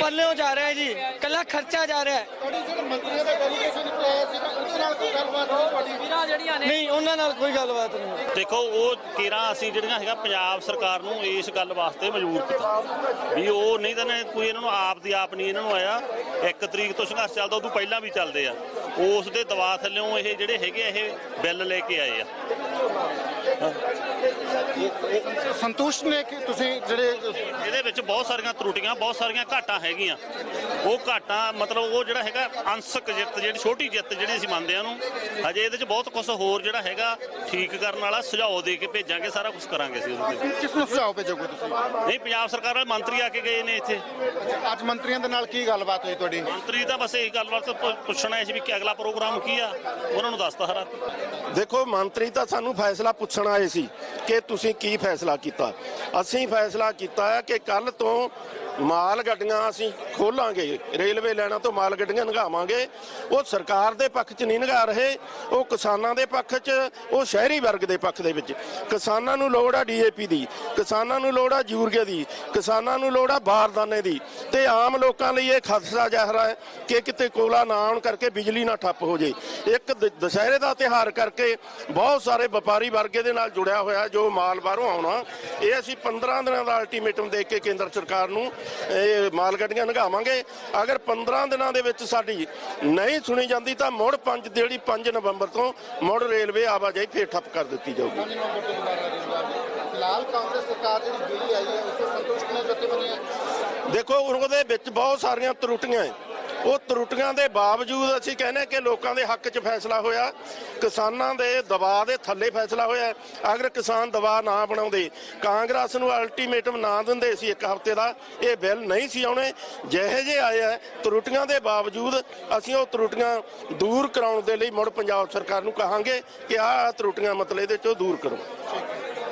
ਪੱਲਿਓਂ ਜਾ ਰਿਹਾ ਹੈ ਜੀ ਕੱਲਾ ਖਰਚਾ ਜਾ ਰਿਹਾ ਹੈ। ਤੁਹਾਡੀ ਜਿਹੜੇ ਮੰਤਰੀਆਂ ਦਾ ਡੈਲੀਗੇਸ਼ਨ ਨਿਕਲਿਆ ਸੀਗਾ ਉਹਦੇ ਨਾਲ ਕੋਈ ਗੱਲਬਾਤ ਹੋਈ ਤੁਹਾਡੀ? ਵੀਰਾਂ ਜਿਹੜੀਆਂ ਨੇ ਨਹੀਂ ਉਹਨਾਂ ਨਾਲ ਕੋਈ ਗੱਲਬਾਤ ਨਹੀਂ। ਦੇਖੋ ਉਹ ਕੇਰਾਂ ਅਸੀਂ ਜਿਹੜੀਆਂ ਹੈਗਾ ਪੰਜਾਬ ਸਰਕਾਰ ਨੂੰ ਇਸ ਗੱਲ ਵਾਸਤੇ ਮਜਬੂਰ ਕੀਤਾ। ਵੀ ਉਹ ਨਹੀਂ ਤਾਂ ਨੇ ਕੋਈ ਇਹਨਾਂ ਨੂੰ ਆਪ ਦੀ ਆਪ ਨਹੀਂ ਇਹਨਾਂ ਨੂੰ ਆਇਆ। ਇੱਕ ਤਰੀਕ ਤੋਂ ਸੰਘਰਸ਼ ਚੱਲਦਾ ਉਦੋਂ ਪਹਿਲਾਂ ਵੀ ਚੱਲਦੇ ਆ। ਉਸ ਦੇ ਦਬਾਅ ਥੱਲੇੋਂ ਇਹ ਜਿਹੜੇ ਹੈਗੇ ਆ ਇਹ ਬਿੱਲ ਲੈ ਕੇ ਆਏ ਆ। ਸੰਤੁਸ਼ਟ ਨੇ ਕਿ ਤੁਸੀਂ ਜਿਹੜੇ ਇਹਦੇ ਵਿੱਚ ਬਹੁਤ ਸਾਰੀਆਂ ਤਰੁੱਟੀਆਂ ਬਹੁਤ ਸਾਰੀਆਂ ਘਾਟਾਂ ਹੈਗੀਆਂ। ਉਹ ਘਾਟਾਂ ਮਤਲਬ ਉਹ ਜਿਹੜਾ ਹੈਗਾ ਅੰਸ਼ਕ ਜਿੱਤ ਜਿਹੜੀ ਛੋਟੀ ਜਿੱਤ ਜਿਹੜੀ ਅਸੀਂ ਮੰਨਦੇ ਆ ਨੂੰ ਹਜੇ ਇਹਦੇ ਵਿੱਚ ਬਹੁਤ ਕੁਝ ਹੋਰ ਜਿਹੜਾ ਹੈਗਾ ਠੀਕ ਕਰਨ ਵਾਲਾ ਸੁਝਾਅ ਦੇ ਕੇ ਭੇਜਾਂਗੇ ਸਾਰਾ ਕੁਝ ਕਰਾਂਗੇ ਅਸੀਂ ਉਹਦੇ ਤੇ। ਕਿਸ ਨੂੰ ਸੁਝਾਅ ਭੇਜੋਗੇ ਤੁਸੀਂ? ਨਹੀਂ ਪੰਜਾਬ ਸਰਕਾਰ ਵਾਲੇ ਮੰਤਰੀ ਆ ਕੇ ਗਏ ਨੇ ਇੱਥੇ। ਅੱਜ ਮੰਤਰੀਆਂ ਦੇ ਨਾਲ ਕੀ ਗੱਲਬਾਤ ਹੋਈ ਤੁਹਾਡੀ? ਮੰਤਰੀ ਤਾਂ ਬਸ ਇਹੀ ਗੱਲਬਾਤ ਪੁੱਛਣਾ ਸੀ ਵੀ ਕਿ ਅਗਲਾ ਪ੍ਰੋਗਰਾਮ ਕੀ ਆ ਉਹਨਾਂ ਨੂੰ ਦੱਸਤਾ ਹਰਾ। ਦੇਖੋ ਮੰਤਰੀ ਤਾਂ ਸਾਨੂੰ ਫੈਸਲਾ ਪੁੱਛ ਪੁੱਛਣ ਆਏ ਸੀ ਕਿ ਤੁਸੀਂ ਕੀ ਫੈਸਲਾ ਕੀਤਾ। ਅਸੀਂ ਫੈਸਲਾ ਕੀਤਾ ਹੈ ਕਿ ਕੱਲ ਤੋਂ ਮਾਲ ਗੱਡੀਆਂ ਅਸੀਂ ਖੋਲਾਂਗੇ, ਰੇਲਵੇ ਲਾਈਨਾਂ ਤੋਂ ਮਾਲ ਗੱਡੀਆਂ ਨਗਾਵਾਂਗੇ। ਉਹ ਸਰਕਾਰ ਦੇ ਪੱਖ 'ਚ ਨਹੀਂ ਨਗਾ ਰਹੇ, ਉਹ ਕਿਸਾਨਾਂ ਦੇ ਪੱਖ 'ਚ, ਉਹ ਸ਼ਹਿਰੀ ਵਰਗ ਦੇ ਪੱਖ ਦੇ ਵਿੱਚ। ਕਿਸਾਨਾਂ ਨੂੰ ਲੋੜ ਆ ਡੀਏਪੀ ਦੀ, ਕਿਸਾਨਾਂ ਨੂੰ ਲੋੜ ਆ ਯੂਰੀਆ ਦੀ, ਕਿਸਾਨਾਂ ਨੂੰ ਲੋੜ ਆ ਬਾਰਦਾਨੇ ਦੀ। ਤੇ ਆਮ ਲੋਕਾਂ ਲਈ ਇਹ ਖਦਸ਼ਾ ਜ਼ਹਿਰਾ ਹੈ ਕਿ ਕਿਤੇ ਕੋਲਾ ਨਾ ਆਉਣ ਕਰਕੇ ਬਿਜਲੀ ਨਾ ਠੱਪ ਹੋ ਜੇ। ਇੱਕ ਦ- ਦੁਸਹਿਰੇ ਦਾ ਤਿਹਾਰ ਕਰਕੇ ਬਹੁਤ ਸਾਰੇ ਵਪਾਰੀ ਵਰਗੇ ਦੇ ਨਾਲ ਜੁੜਿਆ ਹੋਇਆ ਜੋ ਮਾਲ ਬਾਹਰੋਂ ਆਉਣਾ। ਇਹ ਅਸੀਂ 15 ਦਿਨਾਂ ਦਾ ਅਲਟੀਮੇਟਮ ਦੇ ਕੇ ਕੇਂਦਰ ਸਰਕਾਰ ਨੂੰ ਇਹ ਮਾਲ ਗੱਡੀਆਂ ਨਗਾਵਾਂਗੇ ਅਗਰ 15 ਦਿਨਾਂ ਦੇ ਵਿੱਚ ਸਾਡੀ ਨਹੀਂ ਸੁਣੀ ਜਾਂਦੀ ਤਾਂ ਮੁੜ 5 ਜਿਹੜੀ 5 ਨਵੰਬਰ ਤੋਂ ਮੁੜ ਰੇਲਵੇ ਆਵਾਜਾਈ ਫੇਰ ਠੱਪ ਕਰ ਦਿੱਤੀ ਜਾਊਗੀ। ਫਿਲਹਾਲ ਕਾਂਗਰਸ ਸਰਕਾਰ ਜਿਹੜੀ ਬਿੱਲ ਆਈ ਹੈ ਉਸ ਤੋਂ ਸੰਤੁਸ਼ਟ ਨੇ ਜਥੇਬੰਦੀਆਂ ਦੇਖੋ ਉਹਦੇ ਵਿੱਚ ਬਹੁਤ ਸਾਰੀਆਂ ਤਰੁੱਟੀਆਂ ਹੈ। ਉਹ ਤਰੁੱਟੀਆਂ ਦੇ ਬਾਵਜੂਦ ਅਸੀਂ ਕਹਿੰਦੇ ਕਿ ਲੋਕਾਂ ਦੇ ਹੱਕ 'ਚ ਫੈਸਲਾ ਹੋਇਆ, ਕਿਸਾਨਾਂ ਦੇ ਦਬਾਅ ਦੇ ਥੱਲੇ ਫੈਸਲਾ ਹੋਇਆ ਅਗਰ ਕਿਸਾਨ ਦਬਾਅ ਨਾ ਬਣਾਉਂਦੇ, ਕਾਂਗਰਸ ਨੂੰ ਅਲਟੀਮੇਟਮ ਨਾ ਦਿੰਦੇ ਸੀ ਇੱਕ ਹਫ਼ਤੇ ਦਾ, ਇਹ ਬਿੱਲ ਨਹੀਂ ਸੀ ਆਉਣੇ। ਜਿਹੇ ਜੇ ਆਏ ਆ, ਤਰੁੱਟੀਆਂ ਦੇ ਬਾਵਜੂਦ ਅਸੀਂ ਉਹ ਤਰੁੱਟੀਆਂ ਦੂਰ ਕਰਾਉਣ ਦੇ ਲਈ ਮੁੜ ਪੰਜਾਬ ਸਰਕਾਰ ਨੂੰ ਕਹਾਂਗੇ ਕਿ ਆਹ ਤਰੁੱਟੀਆਂ ਮਤਲਬ ਇਹਦੇ ਚੋਂ ਦੂਰ ਕਰੋ।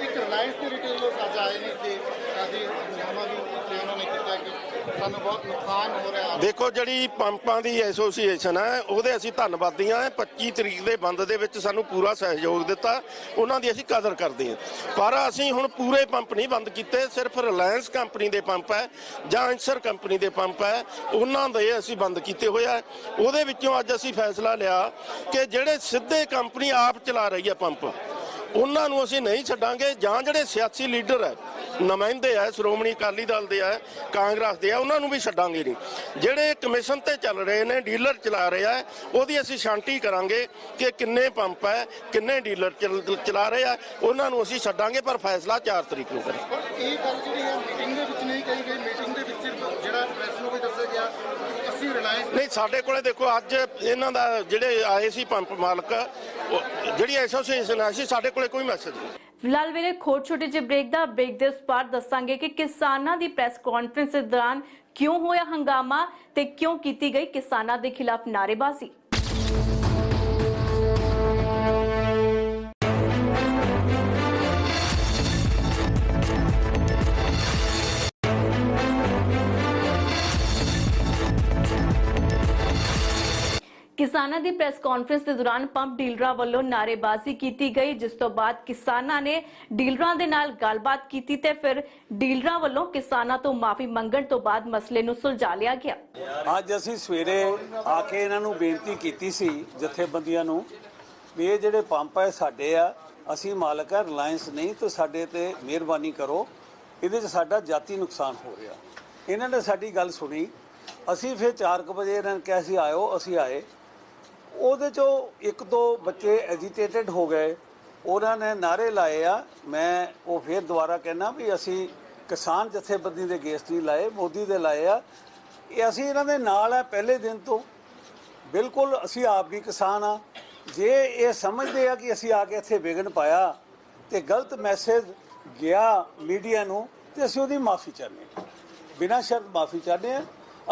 ਇੱਕ ਰਿਲਾਇੰਸ ਦੇ ਰਿਟੇਲਰ ਅੱਜ ਆਏ ਨੇ ਕਿ ਕਾਫੀ ਹੰਗਾਮਾ ਵੀ ਤੇ ਉਹਨਾਂ ਨੇ ਕੀਤਾ ਕਿ ਸਾਨੂੰ ਬਹੁਤ ਨੁਕਸਾਨ ਹੋ ਰਿਹਾ। ਦੇਖੋ, ਜਿਹੜੀ ਪੰਪਾਂ ਦੀ ਐਸੋਸੀਏਸ਼ਨ ਹੈ, ਉਹਦੇ ਅਸੀਂ ਧੰਨਵਾਦੀ ਹਾਂ। 25 ਤਰੀਕ ਦੇ ਬੰਦ ਦੇ ਵਿੱਚ ਸਾਨੂੰ ਪੂਰਾ ਸਹਿਯੋਗ ਦਿੱਤਾ। ਉਹਨਾਂ ਦੀ ਅਸੀਂ ਕਦਰ ਕਰਦੇ ਹਾਂ। ਪਰ ਅਸੀਂ ਹੁਣ ਪੂਰੇ ਪੰਪ ਨਹੀਂ ਬੰਦ ਕੀਤੇ। ਸਿਰਫ ਰਿਲਾਇੰਸ ਕੰਪਨੀ ਦੇ ਪੰਪ ਹੈ, ਜਾਂ ਅੰਸਰ ਕੰਪਨੀ ਦੇ ਪੰਪ ਹੈ, ਉਹਨਾਂ ਦੇ ਅਸੀਂ ਬੰਦ ਕੀਤੇ ਹੋਇਆ ਹੈ। ਉਹਦੇ ਵਿੱਚੋਂ ਅੱਜ ਅਸੀਂ ਫੈਸਲਾ ਲਿਆ ਕਿ ਜਿਹੜੇ ਸਿੱਧੇ ਕੰਪਨੀ ਆਪ ਚਲਾ ਰਹੀ ਹੈ ਪੰਪ ਉਹਨਾਂ ਨੂੰ ਅਸੀਂ ਨਹੀਂ ਛੱਡਾਂਗੇ। ਜਾਂ ਜਿਹੜੇ ਸਿਆਸੀ ਲੀਡਰ ਹੈ, ਨੁਮਾਇੰਦੇ ਆ ਸ਼੍ਰੋਮਣੀ ਅਕਾਲੀ ਦਲ ਦੇ ਆ ਕਾਂਗਰਸ ਦੇ ਆ ਉਹਨਾਂ ਨੂੰ ਵੀ ਛੱਡਾਂਗੇ ਨਹੀਂ। ਜਿਹੜੇ ਕਮਿਸ਼ਨ ਤੇ ਚੱਲ ਰਹੇ ਨੇ, ਡੀਲਰ ਚਲਾ ਰਹੇ ਆ ਉਹਦੀ ਅਸੀਂ ਸ਼ਾਂਤੀ ਕਰਾਂਗੇ ਕਿ ਕਿੰਨੇ ਪੰਪ ਹੈ, ਕਿੰਨੇ ਡੀਲਰ ਚਲਾ ਰਹੇ ਆ ਉਹਨਾਂ ਨੂੰ ਅਸੀਂ ਛੱਡਾਂਗੇ, ਪਰ ਫੈਸਲਾ 4 ਤਰੀਕ ਨੂੰ ਕਰਾਂਗੇ। ਇਹ ਗੱਲ ਜਿਹੜੀ ਹੈ ਮੀਟਿੰਗ ਦੇ ਵਿੱਚ ਨਹੀਂ ਕਹੀ ਗਈ ਮੀਟਿੰਗ ਦੇ ਵਿੱਚ ਸਿਰਫ ਜਿਹੜਾ ਪ੍ਰੈਸ ਨੂੰ ਵੀ ਦੱਸਿਆ ਗਿਆ ਨਹੀਂ ਸਾਡੇ ਕੋਲੇ ਦੇਖੋ ਅੱਜ ਇਹਨਾਂ ਦਾ ਜਿਹੜੇ ਆਏ ਸੀ ਪੰਪ ਮਾਲਕ ਜਿਹੜੀ ਐਸੋਸੀਏਸ਼ਨ ਆ ਸੀ ਸਾਡੇ ਕੋਲੇ ਕੋਈ ਮੈਸੇਜ ਨਹੀਂ। ਫਿਲਹਾਲ ਵੇਲੇ ਖੋਟ ਛੋਟੇ ਜਿਹੇ ਬ੍ਰੇਕ ਦਾ ਬ੍ਰੇਕ ਦੇ ਉਸ ਪਾਰ ਦੱਸਾਂਗੇ ਕਿ ਕਿਸਾਨਾਂ ਦੀ ਪ੍ਰੈਸ ਕਾਨਫਰੰਸ ਦੇ ਦੌਰਾਨ ਕਿਉਂ ਹੋਇਆ ਹੰਗਾਮਾ ਤੇ ਕਿਉਂ ਕੀਤੀ ਗਈ ਕਿਸਾਨਾਂ ਦੇ ਖਿਲਾਫ ਨਾਅਰੇਬਾਜ਼ੀ? ਕਿਸਾਨਾਂ ਦੀ ਪ੍ਰੈਸ ਕਾਨਫਰੰਸ ਦੇ ਦੌਰਾਨ ਪੰਪ ਡੀਲਰਾਂ ਵੱਲੋਂ ਨਾਅਰੇਬਾਜ਼ੀ ਕੀਤੀ ਗਈ, ਜਿਸ ਤੋਂ ਬਾਅਦ ਕਿਸਾਨਾਂ ਨੇ ਡੀਲਰਾਂ ਦੇ ਨਾਲ ਗੱਲਬਾਤ ਕੀਤੀ ਤੇ ਫਿਰ ਡੀਲਰਾਂ ਵੱਲੋਂ ਕਿਸਾਨਾਂ ਤੋਂ ਮਾਫੀ ਮੰਗਣ ਤੋਂ ਬਾਅਦ ਮਸਲੇ ਨੂੰ ਸੁਲਝਾ ਲਿਆ ਗਿਆ। ਅੱਜ ਅਸੀਂ ਸਵੇਰੇ ਆ ਕੇ ਇਹਨਾਂ ਨੂੰ ਬੇਨਤੀ ਕੀਤੀ ਸੀ ਜਥੇਬੰਦੀਆਂ ਨੂੰ ਵੀ ਇਹ ਜਿਹੜੇ ਪੰਪ ਹੈ ਸਾਡੇ ਆ, ਅਸੀਂ ਮਾਲਕ ਆ, ਰਿਲਾਇੰਸ ਨਹੀਂ ਤਾਂ ਸਾਡੇ ਤੇ ਮਿਹਰਬਾਨੀ ਕਰੋ, ਇਹਦੇ 'ਚ ਸਾਡਾ ਜਾਤੀ ਨੁਕਸਾਨ ਹੋ ਰਿਹਾ। ਇਹਨਾਂ ਨੇ ਸਾਡੀ ਗੱਲ ਸੁਣੀ, ਅਸੀਂ ਫਿਰ 4:00 ਵਜੇ ਇਹਨਾਂ ਨੇ ਕਿਹਾ ਸੀ, ਆਇਓ, ਅਸੀਂ ਆਏ। ਉਹਦੇ ਚੋਂ ਇੱਕ ਦੋ ਬੱਚੇ ਐਜੀਟੇਟਡ ਹੋ ਗਏ। ਉਹਨਾਂ ਨੇ ਨਾਰੇ ਲਾਏ ਆ। ਮੈਂ ਉਹ ਫਿਰ ਦੁਬਾਰਾ ਕਹਿਣਾ ਵੀ ਅਸੀਂ ਕਿਸਾਨ ਜਥੇਬੰਦੀ ਦੇ ਗੇਸਟ ਨਹੀਂ ਲਾਏ, ਮੋਦੀ ਦੇ ਲਾਏ ਆ। ਇਹ ਅਸੀਂ ਇਹਨਾਂ ਦੇ ਨਾਲ ਆ ਪਹਿਲੇ ਦਿਨ ਤੋਂ। ਬਿਲਕੁਲ ਅਸੀਂ ਆਪ ਵੀ ਕਿਸਾਨ ਆ। ਜੇ ਇਹ ਸਮਝਦੇ ਆ ਕਿ ਅਸੀਂ ਆ ਕੇ ਇੱਥੇ ਵਿਗਨ ਪਾਇਆ ਤੇ ਗਲਤ ਮੈਸੇਜ ਗਿਆ ਮੀਡੀਆ ਨੂੰ ਤੇ ਅਸੀਂ ਉਹਦੀ ਮਾਫੀ ਚਾਹੁੰਦੇ ਹਾਂ। ਬਿਨਾਂ ਸ਼ਰਤ ਮਾਫੀ ਚਾਹੁੰਦੇ ਆ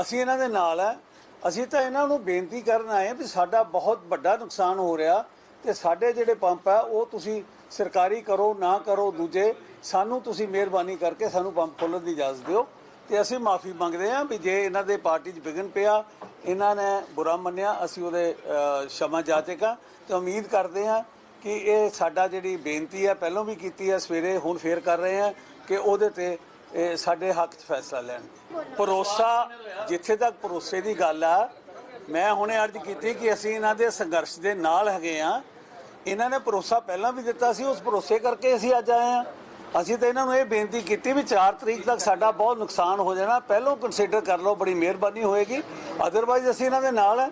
ਅਸੀਂ ਇਹਨਾਂ ਦੇ ਨਾਲ ਆ। ਅਸੀਂ ਤਾਂ ਇਹਨਾਂ ਨੂੰ ਬੇਨਤੀ ਕਰਨ ਆਏ ਵੀ ਸਾਡਾ ਬਹੁਤ ਵੱਡਾ ਨੁਕਸਾਨ ਹੋ ਰਿਹਾ ਤੇ ਸਾਡੇ ਜਿਹੜੇ ਪੰਪ ਆ ਉਹ ਤੁਸੀਂ ਸਰਕਾਰੀ ਕਰੋ ਨਾ ਕਰੋ ਦੂਜੇ ਸਾਨੂੰ ਤੁਸੀਂ ਮਿਹਰਬਾਨੀ ਕਰਕੇ ਸਾਨੂੰ ਪੰਪ ਖੋਲ੍ਹਣ ਦੀ ਇਜਾਜ਼ਤ ਦਿਓ। ਤੇ ਅਸੀਂ ਮਾਫੀ ਮੰਗਦੇ ਹਾਂ ਵੀ ਜੇ ਇਹਨਾਂ ਦੇ ਪਾਰਟੀ 'ਚ ਵਿਗਨ ਪਿਆ ਇਹਨਾਂ ਨੇ ਬੁਰਾ ਮੰਨਿਆ ਅਸੀਂ ਉਹਦੇ ਅ, ਸ਼ਮਾ ਜਾਚੇਗਾ ਤੇ ਉਮੀਦ ਕਰਦੇ ਹਾਂ ਕਿ ਇਹ ਸਾਡਾ ਜਿਹੜੀ ਬੇਨਤੀ ਹੈ ਪਹਿਲਾਂ ਵੀ ਕੀਤੀ ਹੈ ਸਵੇਰੇ ਹੁਣ ਫੇਰ ਕਰ ਰਹੇ ਹਾਂ ਕਿ ਉਹਦੇ ਤੇ ਇਹ ਸਾਡੇ ਹੱਕ 'ਚ ਫੈਸਲਾ ਲੈਣ। ਭਰੋਸਾ ਜਿੱਥੇ ਤੱਕ ਭਰੋਸੇ ਦੀ ਗੱਲ ਆ ਮੈਂ ਹੁਣੇ ਅਰਜ਼ ਕੀਤੀ ਕਿ ਅਸੀਂ ਇਹਨਾਂ ਦੇ ਸੰਘਰਸ਼ ਦੇ ਨਾਲ ਹੈਗੇ ਆ। ਇਹਨਾਂ ਨੇ ਭਰੋਸਾ ਪਹਿਲਾਂ ਵੀ ਦਿੱਤਾ ਸੀ ਉਸ ਭਰੋਸੇ ਕਰਕੇ ਅਸੀਂ ਅੱਜ ਆਏ ਆ। ਅਸੀਂ ਤਾਂ ਇਹਨਾਂ ਨੂੰ ਇਹ ਬੇਨਤੀ ਕੀਤੀ ਵੀ 4 ਤਰੀਕ ਤੱਕ ਸਾਡਾ ਬਹੁਤ ਨੁਕਸਾਨ ਹੋ ਜਾਣਾ। ਪਹਿਲਾਂ ਕੰਸੀਡਰ ਕਰ ਲਓ ਬੜੀ ਮਿਹਰਬਾਨੀ ਹੋਏਗੀ। ਅਦਰਵਾਈਜ਼ ਅਸੀਂ ਇਹਨਾਂ ਦੇ ਨਾਲ ਹੈ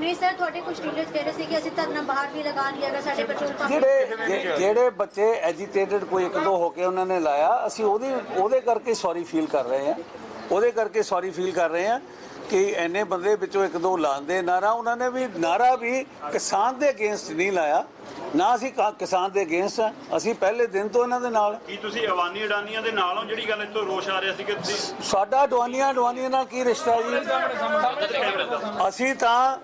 ਨਹੀਂ ਸਰ, ਤੁਹਾਡੇ ਕੁਝ ਡੀਲਰਸ ਕਹਿ ਰਹੇ ਸੀ ਕਿ ਅਸੀਂ ਧਰਨਾ ਬਾਹਰ ਵੀ ਲਗਾ ਲਿਆ ਸਾਡੇ ਪੈਟਰੋਲ ਪੰਪ ਜਿਹੜੇ ਜਿਹੜੇ ਬੱਚੇ ਐਜੀਟੇਟਡ ਕੋਈ ਇੱਕ ਦੋ ਹੋ ਕੇ ਉਹਨਾਂ ਨੇ ਲਾਇਆ, ਅਸੀਂ ਉਹਦੀ, ਉਹਦੇ ਕਰਕੇ ਸੌਰੀ ਫੀਲ ਕਰ ਰਹੇ ਹਾਂ। ਉਹਦੇ ਕਰਕੇ ਸੌਰੀ ਫੀਲ ਕਰ ਰਹੇ ਹਾਂ। ਕਿ ਐਨੇ ਬੰਦੇ ਵਿੱਚੋਂ ਇੱਕ ਦੋ ਲਾਉਂਦੇ ਨਾਰਾ ਉਹਨਾਂ ਨੇ ਵੀ ਨਾਰਾ ਵੀ ਕਿਸਾਨ ਦੇ ਅਗੇਂਸਟ ਨਹੀਂ ਲਾਇਆ। ਨਾ ਅਸੀਂ ਕਾ- ਕਿਸਾਨ ਦੇ ਅਗੇਂਸਟ ਅਸੀਂ ਪਹਿਲੇ ਦਿਨ ਤੋਂ ਇਹਨਾਂ ਦੇ ਨਾਲ। ਕੀ ਤੁਸੀਂ ਅਵਾਨੀ ਅਡਾਨੀਆਂ ਦੇ ਨਾਲ ਹੋ? ਜਿਹੜੀ ਗੱਲ ਇੱਥੋਂ ਰੋਸ਼ ਆ ਰਿਹਾ ਸੀ ਕਿ ਤੁਸੀਂ ਸਾਡਾ ਅਡਵਾਨੀਆਂ ਅਡਵਾਨੀਆਂ ਨਾਲ ਕੀ ਰਿਸ਼ਤਾ ਜੀ? ਅਸੀਂ ਤਾਂ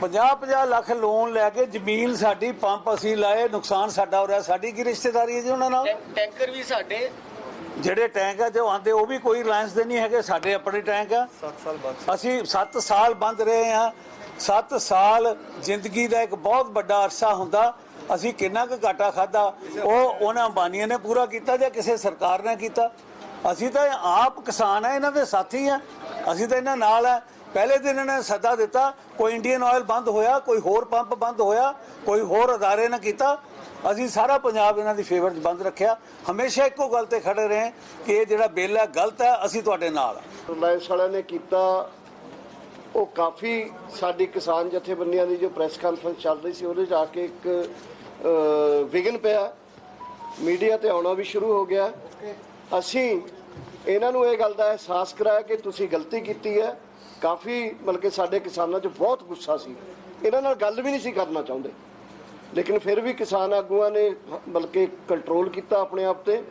50-50 ਲੱਖ ਲੋਨ ਲੈ ਕੇ ਜ਼ਮੀਨ ਸਾਡੀ ਪੰਪ ਅਸੀਂ ਲਾਏ ਨੁਕਸਾਨ ਸਾਡਾ ਹੋ ਰਿਹਾ। ਸਾਡੀ ਕੀ ਰਿਸ਼ਤੇਦਾਰੀ ਹੈ ਜੀ ਉਹਨਾਂ ਨਾਲ? ਟੈਂਕਰ ਵੀ ਸਾਡੇ ਜਿਹੜੇ ਟੈਂਕ ਆ ਜੋ ਆਂਦੇ ਉਹ ਵੀ ਕੋਈ ਰਿਲਾਇੰਸ ਦੇ ਨਹੀਂ ਹੈਗੇ ਸਾਡੇ ਆਪਣੇ ਟੈਂਕ ਆ। 7 ਸਾਲ ਬੰਦ ਅਸੀਂ 7 ਸਾਲ ਬੰਦ ਰਹੇ ਆ। 7 ਸਾਲ ਜ਼ਿੰਦਗੀ ਦਾ ਇੱਕ ਬਹੁਤ ਵੱਡਾ ਅਰਸਾ ਹੁੰਦਾ। ਅਸੀਂ ਕਿੰਨਾ ਕੁ ਘਾਟਾ ਖਾਦਾ ਉਹ ਉਹਨਾਂ ਅੰਬਾਨੀਆਂ ਨੇ ਪੂਰਾ ਕੀਤਾ ਜਾਂ ਕਿਸੇ ਸਰਕਾਰ ਨੇ ਕੀਤਾ। ਅਸੀਂ ਤਾਂ ਆਪ ਕਿਸਾਨ ਆ ਇਹਨਾਂ ਦੇ ਸਾਥੀ ਆ। ਅਸੀਂ ਤਾਂ ਇਹਨਾਂ ਨਾਲ ਆ। ਪਹਿਲੇ ਦਿਨ ਇਹਨਾਂ ਨੇ ਸੱਦਾ ਦਿੱਤਾ ਕੋਈ ਇੰਡੀਅਨ ਆਇਲ ਬੰਦ ਹੋਇਆ ਕੋਈ ਹੋਰ ਪੰਪ ਬੰਦ ਹੋਇਆ ਕੋਈ ਹੋਰ ਅਦਾਰੇ ਨੇ ਕੀਤਾ। ਅਸੀਂ ਸਾਰਾ ਪੰਜਾਬ ਇਹਨਾਂ ਦੀ ਫੇਵਰ 'ਚ ਬੰਦ ਰੱਖਿਆ। ਹਮੇਸ਼ਾ ਇੱਕੋ ਗੱਲ ਤੇ ਖੜੇ ਰਹੇ ਕਿ ਇਹ ਜਿਹੜਾ ਬਿੱਲ ਹੈ ਗਲਤ ਹੈ ਅਸੀਂ ਤੁਹਾਡੇ ਨਾਲ ਆ ਰਿਲਾਇੰਸ ਵਾਲਿਆਂ ਨੇ ਕੀਤਾ। ਉਹ ਕਾਫੀ ਸਾਡੀ ਕਿਸਾਨ ਜਥੇਬੰਦੀਆਂ ਦੀ ਜੋ ਪ੍ਰੈਸ ਕਾਨਫਰੰਸ ਚੱਲ ਰਹੀ ਸੀ ਉਹਦੇ ਜਾ ਕੇ ਇੱਕ ਅ, ਵਿਘਨ ਪਿਆ। ਮੀਡੀਆ ਤੇ ਆਉਣਾ ਵੀ ਸ਼ੁਰੂ ਹੋ ਗਿਆ। ਅਸੀਂ ਇਹਨਾਂ ਨੂੰ ਇਹ ਗੱਲ ਦਾ ਅਹਿਸਾਸ ਕਰਾਇਆ ਕਿ ਤੁਸੀਂ ਗਲਤੀ ਕੀਤੀ ਹੈ। ਕਾਫੀ ਮਤਲਬ ਕਿ ਸਾਡੇ ਕਿਸਾਨਾਂ 'ਚ ਬਹੁਤ ਗੁੱਸਾ ਸੀ। ਇਹਨਾਂ ਨਾਲ ਗੱਲ ਵੀ ਨਹੀਂ ਸੀ ਕਰਨਾ ਚਾਹੁੰਦੇ। ਲੇਕਿਨ ਫਿਰ ਵੀ ਕਿਸਾਨ ਆਗੂਆਂ ਨੇ ਬਲਕਿ ਕੰਟਰੋਲ ਕੀਤਾ ਆਪਣੇ ਆਪ ਤੇ,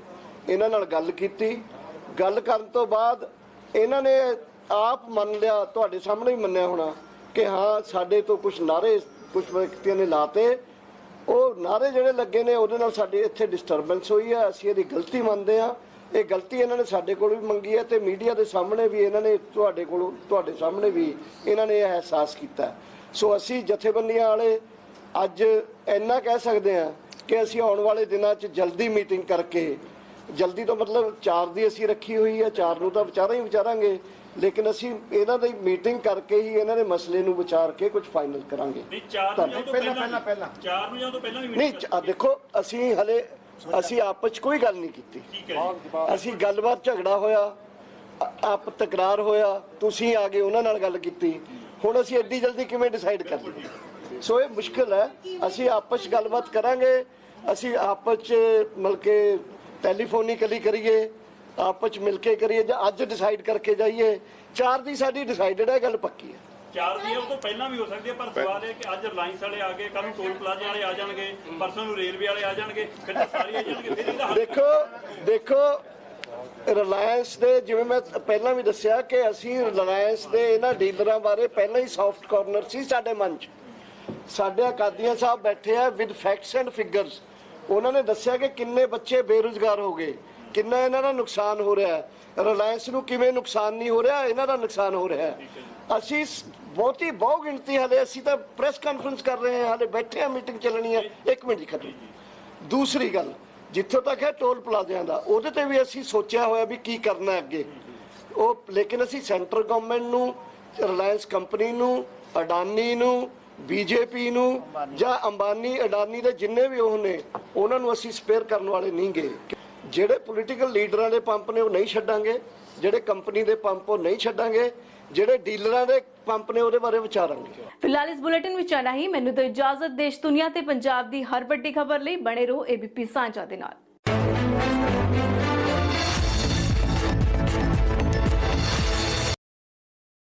ਇਹਨਾਂ ਨਾਲ ਗੱਲ ਕੀਤੀ। ਗੱਲ ਕਰਨ ਤੋਂ ਬਾਅਦ ਇਹਨਾਂ ਨੇ ਆਪ ਮੰਨ ਲਿਆ, ਤੁਹਾਡੇ ਸਾਹਮਣੇ ਹੀ ਮੰਨਿਆ ਹੋਣਾ ਕਿ ਹਾਂ, ਸਾਡੇ ਤੋਂ ਕੁਝ ਨਾਰੇ ਕੁਝ ਵਿਅਕਤੀਆਂ ਨੇ ਲਾਤੇ। ਉਹ ਨਾਰੇ ਜਿਹੜੇ ਲੱਗੇ ਨੇ, ਉਹਦੇ ਨਾਲ ਸਾਡੇ ਇੱਥੇ ਡਿਸਟਰਬੈਂਸ ਹੋਈ ਹੈ। ਅਸੀਂ ਇਹਦੀ ਗਲਤੀ ਮੰਨਦੇ ਆ ਇਹ ਗਲਤੀ ਇਹਨਾਂ ਨੇ ਸਾਡੇ ਕੋਲ ਵੀ ਮੰਗੀ ਹੈ ਤੇ ਮੀਡੀਆ ਦੇ ਸਾਹਮਣੇ ਵੀ ਇਹਨਾਂ ਨੇ, ਤੁਹਾਡੇ ਕੋਲ, ਤੁਹਾਡੇ ਸਾਹਮਣੇ ਵੀ ਇਹਨਾਂ ਨੇ ਇਹ ਅਹਿਸਾਸ ਕੀਤਾ ਸੋ ਅਸੀਂ ਜਥੇਬੰਦੀਆਂ ਵਾਲੇ ਅੱਜ ਇੰਨਾ ਕਹਿ ਸਕਦੇ ਆ ਕਿ ਅਸੀਂ ਆਉਣ ਵਾਲੇ ਦਿਨਾਂ 'ਚ ਜਲਦੀ ਮੀਟਿੰਗ ਕਰਕੇ ਜਲਦੀ ਤੋਂ ਮਤਲਬ 4 ਦੀ ਅਸੀਂ ਰੱਖੀ ਹੋਈ ਹੈ 4 ਨੂੰ ਤਾਂ ਵਿਚਾਰਾਂ ਹੀ ਵਿਚਾਰਾਂਗੇ ਲੇਕਿਨ ਅਸੀਂ ਇਹਨਾਂ ਦੀ ਮੀਟਿੰਗ ਕਰਕੇ ਹੀ ਇਹਨਾਂ ਦੇ ਮਸਲੇ ਨੂੰ ਵਿਚਾਰ ਕੇ ਕੁਝ ਫਾਈਨਲ ਕਰਾਂਗੇ। ਨਹੀਂ 4 ਨੂੰ ਤੋਂ ਪਹਿਲਾਂ- ਪਹਿਲਾਂ ਪਹਿਲਾਂ- 4 ਨੂੰ ਜਾਂ ਤੋਂ ਪਹਿਲਾਂ ਵੀ ਨਹੀਂ ਆ ਦੇਖੋ ਅਸੀਂ ਹਲੇ ਅਸੀਂ ਆਪਸ 'ਚ ਕੋਈ ਗੱਲ ਨਹੀਂ ਕੀਤੀ। ਠੀਕ ਹੈ ਜੀ। ਅਸੀਂ ਗੱਲਬਾਤ ਝਗੜਾ ਹੋਇਆ ਆਪ ਤਕਰਾਰ ਹੋਇਆ ਤੁਸੀਂ ਆ ਗਏ ਉਹਨਾਂ ਨਾਲ ਗੱਲ ਕੀਤੀ। ਹੁਣ ਅਸੀਂ ਐਡੀ ਜਲਦੀ ਕਿਵੇਂ ਡਿਸਾਈਡ ਕਰ ਲਈਏ? ਸੋ ਇਹ ਮੁਸ਼ਕਲ ਹੈ। ਅਸੀਂ ਆਪਸ 'ਚ ਗੱਲਬਾਤ ਕਰਾਂਗੇ। ਅਸੀਂ ਆਪਸ 'ਚ ਮਿਲ ਕੇ ਟੈਲੀਫੋਨਿਕਲੀ ਕਰੀਏ ਆਪਸ 'ਚ ਮਿਲ ਕੇ ਕਰੀਏ ਜਾਂ ਅੱਜ ਡਿਸਾਈਡ ਕਰਕੇ ਜਾਈਏ। ਚਾਰ ਦੀ ਸਾਡੀ ਡਿਸਾਈਡਡ ਹੈ ਗੱਲ ਪੱਕੀ ਹੈ। 4 ਦੀ ਉਹ ਤੋਂ ਪਹਿਲਾਂ ਵੀ ਹੋ ਸਕਦੀ ਹੈ ਪਰ ਸਵਾਲ ਇਹ ਕਿ ਅੱਜ ਰਿਲਾਇੰਸ ਵਾਲੇ ਆ ਗਏ ਕੱਲ ਨੂੰ ਟੋਲ ਪਲਾਜ਼ੇ ਵਾਲੇ ਆ ਜਾਣਗੇ ਪਰਸੋਂ ਨੂੰ ਰੇਲਵੇ ਵਾਲੇ ਆ ਜਾਣਗੇ ਫਿਰ ਤਾਂ ਸਾਰੇ ਆ ਜਾਣਗੇ ਫਿਰ ਇਹਦਾ ਹੱਲ ਦੇਖੋ ਦੇਖੋ ਰਿਲਾਇੰਸ ਦੇ ਜਿਵੇਂ ਮੈਂ ਪਹਿਲਾਂ ਵੀ ਦੱਸਿਆ ਕਿ ਅਸੀਂ ਰਿਲਾਇੰਸ ਦੇ ਇਹਨਾਂ ਡੀਲਰਾਂ ਬਾਰੇ ਪਹਿਲਾਂ ਹੀ ਸੌਫਟ ਕਾਰਨਰ ਸੀ ਸਾਡੇ ਮਨ 'ਚ। ਸਾਡੇ ਅਕਾਦੀਆਂ ਸਾਹਿਬ ਬੈਠੇ ਆ ਵਿਦ ਫੈਕਟਸ ਐਂਡ ਫਿਗਰਸ ਉਹਨਾਂ ਨੇ ਦੱਸਿਆ ਕਿ ਕਿੰਨੇ ਬੱਚੇ ਬੇਰੁਜ਼ਗਾਰ ਹੋ ਗਏ, ਕਿੰਨਾ ਇਹਨਾਂ ਦਾ ਨੁਕਸਾਨ ਹੋ ਰਿਹਾ ਹੈ। ਰਿਲਾਇੰਸ ਨੂੰ ਕਿਵੇਂ ਨੁਕਸਾਨ ਨਹੀਂ ਹੋ ਰਿਹਾ, ਇਹਨਾਂ ਦਾ ਨੁਕਸਾਨ ਹੋ ਰਿਹਾ ਹੈ। ਅਸੀਂ ਬਹੁਤੀ ਬਹੁ ਗਿਣਤੀ ਹਲੇ ਅਸੀਂ ਤਾਂ ਪ੍ਰੈਸ ਕਾਨਫਰੰਸ ਕਰ ਰਹੇ ਹਾਂ, ਹਲੇ ਬੈਠੇ ਆ ਮੀਟਿੰਗ ਚੱਲਣੀ ਹੈ। ਇੱਕ ਮਿੰਟ ਖਤਮ। ਦੂਸਰੀ ਗੱਲ, ਜਿੱਥੋਂ ਤੱਕ ਹੈ ਟੋਲ ਪਲਾਜ਼ਿਆਂ ਦਾ, ਉਹਦੇ ਤੇ ਵੀ ਅਸੀਂ ਸੋਚਿਆ ਹੋਇਆ ਵੀ ਕੀ ਕਰਨਾ ਹੈ ਅੱਗੇ। ਉਹ, ਲੇਕਿਨ ਅਸੀਂ ਸੈਂਟਰ ਗਵਰਨਮੈਂਟ ਨੂੰ ਰਿਲਾਇੰਸ ਕੰਪਨੀ ਨੂੰ, ਅਡਾਨੀ ਨੂੰ ਬੀਜੇਪੀ ਨੂੰ ਜਾਂ ਅੰਬਾਨੀ, ਅਡਾਨੀ ਦੇ ਜਿੰਨੇ ਵੀ ਉਹ ਨੇ, ਉਹਨਾਂ ਨੂੰ ਅਸੀਂ ਸਪੇਅਰ ਕਰਨ ਵਾਲੇ ਨਹੀਂ ਜਿਹੜੇ ਪੋਲੀਟੀਕਲ ਲੀਡਰਾਂ ਦੇ ਪੰਪ ਨੇ ਉਹ ਨਹੀਂ ਛੱਡਾਂਗੇ, ਜਿਹੜੇ ਕੰਪਨੀ ਦੇ ਪੰਪ ਉਹ ਨਹੀਂ ਛੱਡਾਂਗੇ, ਜਿਹੜੇ ਡੀਲਰਾਂ ਦੇ ਪੰਪ ਨੇ ਉਹਦੇ ਬਾਰੇ ਵਿਚਾਰਾਂਗੇ। ਫਿਲਹਾਲ ਇਸ ਬੁਲੇਟਿਨ ਵਿੱਚ ਆਣਾ ਹੀ, ਮੈਨੂੰ ਤਾਂ ਇਜਾਜ਼ਤ ਦੇਸ਼ ਦੁਨੀਆ ਤੇ ਪੰਜਾਬ ਦੀ ਹਰ ਵੱਡੀ ਖਬਰ ਲਈ, ਬਣੇ ਰਹੋ ਏਬੀਪੀ ਸਾਂਝਾ ਦੇ ਨਾਲ।